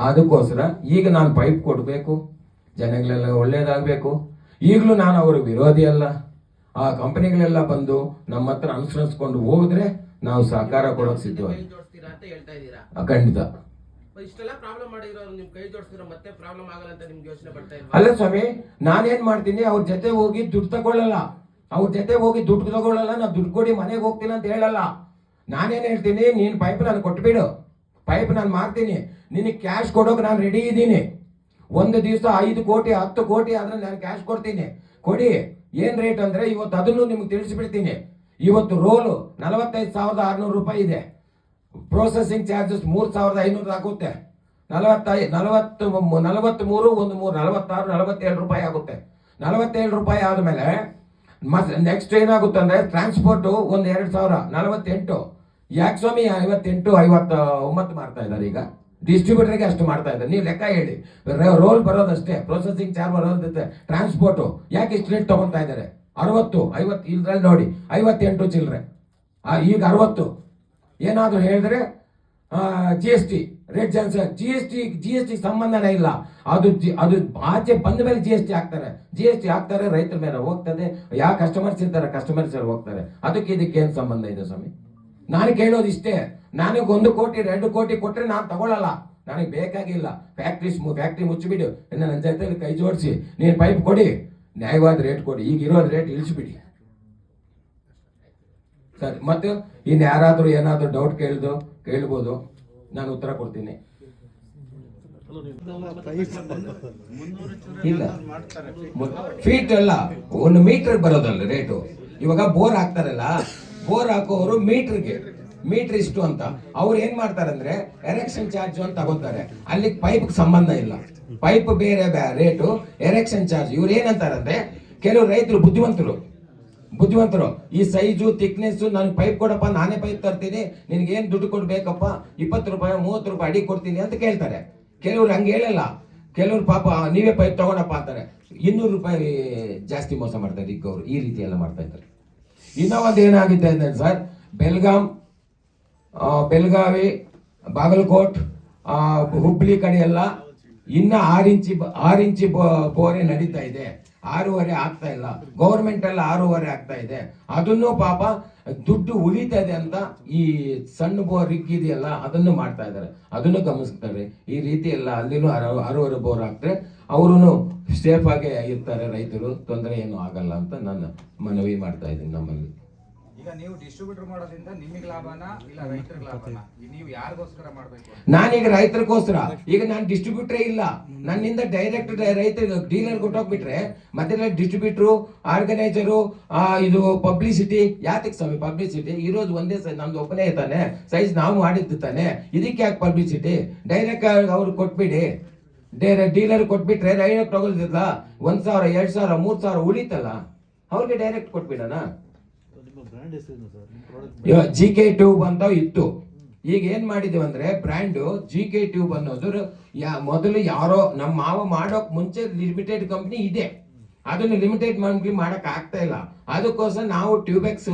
ಅದಕ್ಕೋಸ್ಕರ ಈಗ ನಾನು ಪೈಪ್ ಕೊಡಬೇಕು. ಜನಗಳೆಲ್ಲ ಒಳ್ಳೇದಾಗಬೇಕು. ಈಗಲೂ ನಾನು ಅವ್ರ ವಿರೋಧಿ ಅಲ್ಲ. ಆ ಕಂಪನಿಗಳೆಲ್ಲ ಬಂದು ನಮ್ಮ ಹತ್ರ ಅನುಸರಿಸ್ಕೊಂಡು ಹೋದ್ರೆ ನಾವು ಸಹಕಾರ ಕೊಡೋಕೆ ಸಿದ್ಧವಾಗಿ. ಜೋಡಿಸ್ತೀರಾ ಅಂತ ಹೇಳ್ತಾ ಇದ್ದೀರಾ? ಖಂಡಿತ. ಇಷ್ಟೆಲ್ಲ ಪ್ರಾಬ್ಲಮ್ ಮಾಡಿರೋರು ನಿಮ್ ಕೈ ಮತ್ತೆ ಪ್ರಾಬ್ಲಮ್ ಆಗಲ್ಲ ಅಂತ ನಿಮ್ಗೆ ಯೋಚನೆ ಬರ್ತಾ ಅಲ್ಲ ಸ್ವಾಮಿ ನಾನೇನ್ ಮಾಡ್ತೀನಿ ಅವ್ರ ಜೊತೆ ಹೋಗಿ ದುಡ್ಡು ತಗೊಳ್ಳಲ್ಲ. ಅವ್ರ ಜೊತೆ ಹೋಗಿ ದುಡ್ಡು ತಗೊಳ್ಳಲ್ಲ ನಾ ದುಡ್ಡು ಕೊಡಿ ಮನೆಗೆ ಹೋಗ್ತೀನಿ ಅಂತ ಹೇಳಲ್ಲ. ನಾನೇನ್ ಹೇಳ್ತೀನಿ ನೀನ್ ಪೈಪ್ ನಾನು ಕೊಟ್ಬಿಡು. ಪೈಪ್ ನಾನು ಮಾಡ್ತೀನಿ ನಿನಗೆ ಕ್ಯಾಶ್ ಕೊಡೋಕೆ ನಾನು ರೆಡಿ ಇದ್ದೀನಿ ಒಂದು ದಿವಸ ಐದು ಕೋಟಿ ಹತ್ತು ಕೋಟಿ ಆದ್ರೆ ನಾನು ಕ್ಯಾಶ್ ಕೊಡ್ತೀನಿ. ಕೊಡಿ. ಏನ್ ರೇಟ್ ಅಂದ್ರೆ ಇವತ್ತು ಅದನ್ನು ನಿಮ್ಗೆ ತಿಳಿಸ್ಬಿಡ್ತೀನಿ. ಇವತ್ತು ರೋಲು ನಲವತ್ತೈದು ಸಾವಿರದ ಆರುನೂರು ರೂಪಾಯಿ ಇದೆ. ಪ್ರೊಸೆಸಿಂಗ್ ಚಾರ್ಜಸ್ ಮೂರು ಸಾವಿರದ ಐನೂರು ಆಗುತ್ತೆ. ನಲವತ್ತೈ, ನಲವತ್ತು ನಲವತ್ತ್ ಮೂರು ಒಂದು ಮೂರು, ನಲವತ್ತಾರು, ನಲವತ್ತೇಳು ರೂಪಾಯಿ ಆಗುತ್ತೆ. ನಲವತ್ತೇಳು ರೂಪಾಯಿ ಆದಮೇಲೆ ಮತ್ ನೆಕ್ಸ್ಟ್ ಏನಾಗುತ್ತೆ ಅಂದರೆ ಟ್ರಾನ್ಸ್ಪೋರ್ಟು ಒಂದು ಎರಡು ಸಾವಿರ, ನಲವತ್ತೆಂಟು. ಯಾಕೆ ಐವತ್ತೆಂಟು ಐವತ್ತ ಒಂಬತ್ತು ಮಾಡ್ತಾ ಇದ್ದಾರೆ ಈಗ? ಡಿಸ್ಟ್ರಿಬ್ಯೂಟರ್ಗೆ ಅಷ್ಟು ಮಾಡ್ತಾ ಇದ್ದಾರೆ. ನೀವು ಲೆಕ್ಕ ಹೇಳಿ. ರೋಲ್ ಬರೋದಷ್ಟೇ. ಪ್ರೊಸೆಸಿಂಗ್ ಚಾರ್ಜ್ ಬರೋದಕ್ಕೆ ಟ್ರಾನ್ಸ್ಪೋರ್ಟು ಯಾಕೆ ಇಷ್ಟು ರೇಟ್ ತೊಗೊತಾ ಇದ್ದಾರೆ? ಅರವತ್ತು, ಐವತ್ತು ಇದ್ರಲ್ಲಿ ನೋಡಿ. ಐವತ್ತೆಂಟು ಚಿಲ್ಲರೆ ಈಗ ಅರವತ್ತು. ಏನಾದರೂ ಹೇಳಿದ್ರೆ ಜಿ ಎಸ್ ಟಿ ರೇಟ್ ಜಾಸ್ತಿ G S T G S T ಸಂಬಂಧನೇ ಇಲ್ಲ. ಅದು ಜಿ- ಅದು ಆಚೆ ಬಂದ ಮೇಲೆ ಜಿ ಎಸ್ ಟಿ ಹಾಕ್ತಾರೆ. ಜಿ ಎಸ್ ಟಿ ಹಾಕ್ತಾರೆ, ರೈತರ ಮೇಲೆ ಹೋಗ್ತದೆ. ಯಾವ ಕಸ್ಟಮರ್ಸ್ ಇರ್ತಾರೆ ಕಸ್ಟಮರ್ಸ್ ಹೋಗ್ತಾರೆ. ಅದಕ್ಕೆ ಇದಕ್ಕೆ ಏನು ಸಂಬಂಧ ಇದೆ ಸ್ವಾಮಿ? ನಾನು ಕೇಳೋದು ಇಷ್ಟೇ. ನನಗೆ ಒಂದು ಕೋಟಿ, ಎರಡು ಕೋಟಿ ಕೊಟ್ಟರೆ ನಾನು ತಗೊಳ್ಳಲ್ಲ ನನಗೆ ಬೇಕಾಗಿಲ್ಲ. ಫ್ಯಾಕ್ಟ್ರಿ ಫ್ಯಾಕ್ಟ್ರಿ ಮುಚ್ಚಿಬಿಡು. ಇನ್ನು ನನ್ನ ಜೊತೆಯಲ್ಲಿ ಕೈ ಜೋಡಿಸಿ. ನೀನು ಪೈಪ್ ಕೊಡಿ. ನ್ಯಾಯವಾದ ರೇಟ್ ಕೊಡಿ. ಈಗ ಇರೋದು ರೇಟ್ ಇಳಿಸ್ಬಿಡಿ. ಸರಿ, ಮತ್ತು ಇನ್ನು ಯಾರಾದರೂ ಏನಾದರೂ ಡೌಟ್ ಕೇಳಿದ್ರು ಕೇಳ್ಬೋದು. ನಾನು ಉತ್ತರ ಕೊಡ್ತೀನಿ. ಇಲ್ಲ. ಫೀಟ್ ಅಲ್ಲ ಒಂದು ಮೀಟರ್ ಬರೋದಲ್ಲ ರೇಟು ಇವಾಗ ಬೋರ್ ಹಾಕ್ತಾರಲ್ಲ? ಬೋರ್ ಹಾಕೋರು ಮೀಟರ್ಗೆ ಮೀಟರ್ ಇಷ್ಟು ಅಂತ. ಅವ್ರು ಏನ್ ಮಾಡ್ತಾರೆ ಅಂದ್ರೆ ಎರೆಕ್ಷನ್ ಚಾರ್ಜ್ ಅಂತ ತಗೋತಾರೆ ಅಲ್ಲಿ ಪೈಪ್ ಸಂಬಂಧ ಇಲ್ಲ. ಪೈಪ್ ಬೇರೆ ರೇಟು ಎರೆಕ್ಷನ್ ಚಾರ್ಜ್ ಇವ್ರು ಏನಂತಾರಂದ್ರೆ ಕೆಲವು ರೈತರು ಬುದ್ಧಿವಂತರು. ಬುದ್ಧಿವಂತರು, ಈ ಸೈಜು ಥಿಕ್ನೆಸ್ ನನಗೆ ಪೈಪ್ ಕೊಡಪ್ಪ, ನಾನೇ ಪೈಪ್ ತರ್ತೀನಿ. ನಿನಗೆ ಏನು ದುಡ್ಡು ಕೊಡ್ಬೇಕಪ್ಪ? ಇಪ್ಪತ್ತು ರೂಪಾಯಿ, ಮೂವತ್ತು ರೂಪಾಯಿ ಅಡಿ ಕೊಡ್ತೀನಿ ಅಂತ ಕೇಳ್ತಾರೆ. ಕೆಲವ್ರು ಹಂಗೆ ಹೇಳಲ್ಲ. ಕೆಲವ್ರು ಪಾಪ, ನೀವೇ ಪೈಪ್ ತಗೊಂಡಪ್ಪ ಅಂತಾರೆ. ಇನ್ನೂರು ರೂಪಾಯಿ ಜಾಸ್ತಿ ಮೋಸ ಮಾಡ್ತಾರೆ ಈಗ ಅವರು ಈ ರೀತಿ ಎಲ್ಲ ಮಾಡ್ತಾ ಇದ್ದಾರೆ. ಇನ್ನೂ ಒಂದು ಏನಾಗಿದೆ ಅಂದ್ರೆ ಸರ್ ಬೆಲ್ಗಾಂ ಬೆಳಗಾವಿ, ಬಾಗಲಕೋಟ್ ಹುಬ್ಳಿ ಕಡೆ ಎಲ್ಲ ಇನ್ನ ಆರು ಇಂಚಿ ಆರು ಇಂಚಿ ಬೋರೆ ನಡೀತಾ ಇದೆ. ಆರೂವರೆ ಆಗ್ತಾ ಇಲ್ಲ. ಗೌರ್ಮೆಂಟ್ ಎಲ್ಲ ಆರೂವರೆ ಆಗ್ತಾ ಇದೆ. ಅದನ್ನು ಪಾಪ ದುಡ್ಡು ಉಳಿತಾ ಇದೆ ಅಂತ ಈ ಸಣ್ಣ ಬೋರ್ ಇದೆಯಲ್ಲ ಅದನ್ನು ಮಾಡ್ತಾ ಇದ್ದಾರೆ. ಅದನ್ನು ಗಮನಿಸ್ತಾರೆ ಈ ರೀತಿ ಎಲ್ಲ ಅಲ್ಲಿನೂ ಆರು- ಆರೂವರೆ ಬೋರ್ ಆಗ್ತಾರೆ ಅವರು ಸೇಫ್ ಆಗಿ ಇರ್ತಾರೆ ರೈತರು. ತೊಂದರೆ ಏನು ಆಗಲ್ಲ ಅಂತ ನಾನು ಮನವಿ ಮಾಡ್ತಾ ಇದ್ದೀನಿ ನಮ್ಮಲ್ಲಿ. ಈಗ ನೀವು ಡಿಸ್ಟ್ರಿಬ್ಯೂಟರ್ ಮಾಡೋದ್ರಿಂದ ನಿಮಗೆ ಲಾಭನ ಇಲ್ಲ ರೈತರಿಗೆ ಲಾಭನ? ನೀವು ಯಾರಿಗೋಸ್ಕರ ಮಾಡ್ಬೇಕು ನಾನೀಗ ರೈತರಿಗೋಸ್ಕರ ಈಗ ನಾನು ಡಿಸ್ಟ್ರಿಬ್ಯೂಟ್ರೇ ಇಲ್ಲ. ನನ್ನಿಂದ ಡೈರೆಕ್ಟ್ ರೈತರಿಗೆ ಡೀಲರ್ ಕೊಟ್ಟೋಗ್ಬಿಟ್ರೆ ಮತ್ತೆ ಡಿಸ್ಟ್ರಿಬ್ಯೂಟ್ರು ಆರ್ಗನೈಸರು ಇದು ಪಬ್ಲಿಸಿಟಿ ಯಾತಕ್ಕೆ ಸ್ವಾಮಿ ಪಬ್ಲಿಸಿಟಿ ಇರೋದು ಒಂದೇ ಸೈಜ್ ನಮ್ದು ಒಬ್ಬನೇ ತಾನೆ ಸೈಜ್ ನಾವು ಮಾಡಿದ್ದು ತಾನೆ. ಇದಕ್ಕೆ ಯಾಕೆ ಪಬ್ಲಿಸಿಟಿ ಡೈರೆಕ್ಟ್ ಅವ್ರಿಗೆ ಕೊಟ್ಬಿಡಿ. ಡೀಲರ್ ಕೊಟ್ಬಿಟ್ರೆ ಡೈರೆಕ್ಟ್ ತಗೊಳ್ತಿಲ್ಲ ಒಂದ್ ಸಾವಿರ ಎರಡ್ ಸಾವಿರ ಮೂರ್ ಸಾವಿರ ಉಳಿತಲ್ಲ? ಅವ್ರಿಗೆ ಡೈರೆಕ್ಟ್ ಕೊಟ್ಬಿಡೋಣ. ನಿಮ್ಮ ಜಿ ಕೆ ಟ್ಯೂಬ್ ಅಂತ ಇತ್ತು. ಈಗ ಏನ್ ಮಾಡಿದೀವಿ ಅಂದ್ರೆ ಬ್ರ್ಯಾಂಡ್ ಜಿ ಕೆ ಟ್ಯೂಬ್ ಅನ್ನೋದು ಯಾ ಮೊದಲು ಯಾರೋ ನಮ್ಮ ಮಾವ ಮಾಡೋಕ್ ಮುಂಚೆ ಲಿಮಿಟೆಡ್ ಕಂಪ್ನಿ ಇದೆ. ಅದನ್ನು ಲಿಮಿಟೆಡ್ ಕಂಪ್ನಿ ಮಾಡಕ್ ಆಗ್ತಾ ಇಲ್ಲ. ಅದಕ್ಕೋಸ್ಕರ ನಾವು ಟ್ಯೂಬೆಕ್ಸ್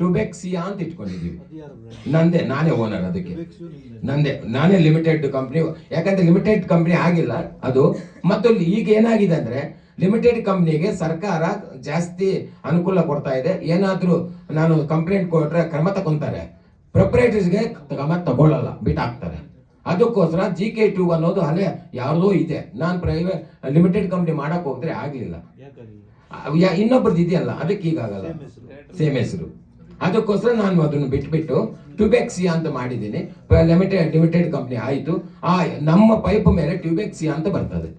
ಟ್ಯೂಬೆಕ್ಸಿಯಾ ಅಂತ ಇಟ್ಕೊಂಡಿದೀವಿ. ಅದು ನಂದೇ ನಾನೇ ಓನರ್ ಅದಕ್ಕೆ. ನಂದೇ ನಾನೇ ಲಿಮಿಟೆಡ್ ಕಂಪ್ನಿ ಯಾಕಂದ್ರೆ ಲಿಮಿಟೆಡ್ ಕಂಪ್ನಿ ಆಗಿಲ್ಲ ಅದು. ಮತ್ತು ಈಗ ಏನಾಗಿದೆ ಅಂದ್ರೆ ಲಿಮಿಟೆಡ್ ಕಂಪ್ನಿಗೆ ಸರ್ಕಾರ ಜಾಸ್ತಿ ಅನುಕೂಲ ಕೊಡ್ತಾ ಇದೆ. ಏನಾದ್ರೂ ನಾನು ಕಂಪ್ಲೇಂಟ್ ಕೊಟ್ರೆ ಕ್ರಮ ತಗೊಂತಾರೆ. ಪ್ರೊಪ್ರೈಟರ್ಸ್ಗೆ ಕ್ರಮ ತಗೊಳ್ಳಲ್ಲ ಬಿಟ್ಟಾಕ್ತಾರೆ. ಅದಕ್ಕೋಸ್ಕರ ಜಿ ಕೆ ಟು ಅನ್ನೋದು ಹಳೆ ಯಾರ್ದೋ ಇದೆ. ನಾನು ಪ್ರೈವೇಟ್ ಲಿಮಿಟೆಡ್ ಕಂಪ್ನಿ ಮಾಡಕ್ ಹೋದ್ರೆ ಆಗ್ಲಿಲ್ಲ. ಇನ್ನೊಬ್ಬರದ್ದು ಇನ್ನೊಬ್ರದ್ದು ಇದೆಯಲ್ಲ ಅದಕ್ಕೆ ಈಗಾಗಲ್ಲ. ಸೇಮ್ ಹೆಸರು. ಅದಕ್ಕೋಸ್ಕರ ನಾನು ಅದನ್ನು ಬಿಟ್ಬಿಟ್ಟು ಟ್ಯೂಬೆಕ್ಸಿಯಾ ಅಂತ ಮಾಡಿದ್ದೀನಿ. ಲಿಮಿಟೆಡ್ ಲಿಮಿಟೆಡ್ ಕಂಪ್ನಿ ಆಯಿತು. ಆ ನಮ್ಮ ಪೈಪ್ ಮೇಲೆ ಟ್ಯೂಬೆಕ್ಸಿಯಾ ಅಂತ ಬರ್ತದೆ.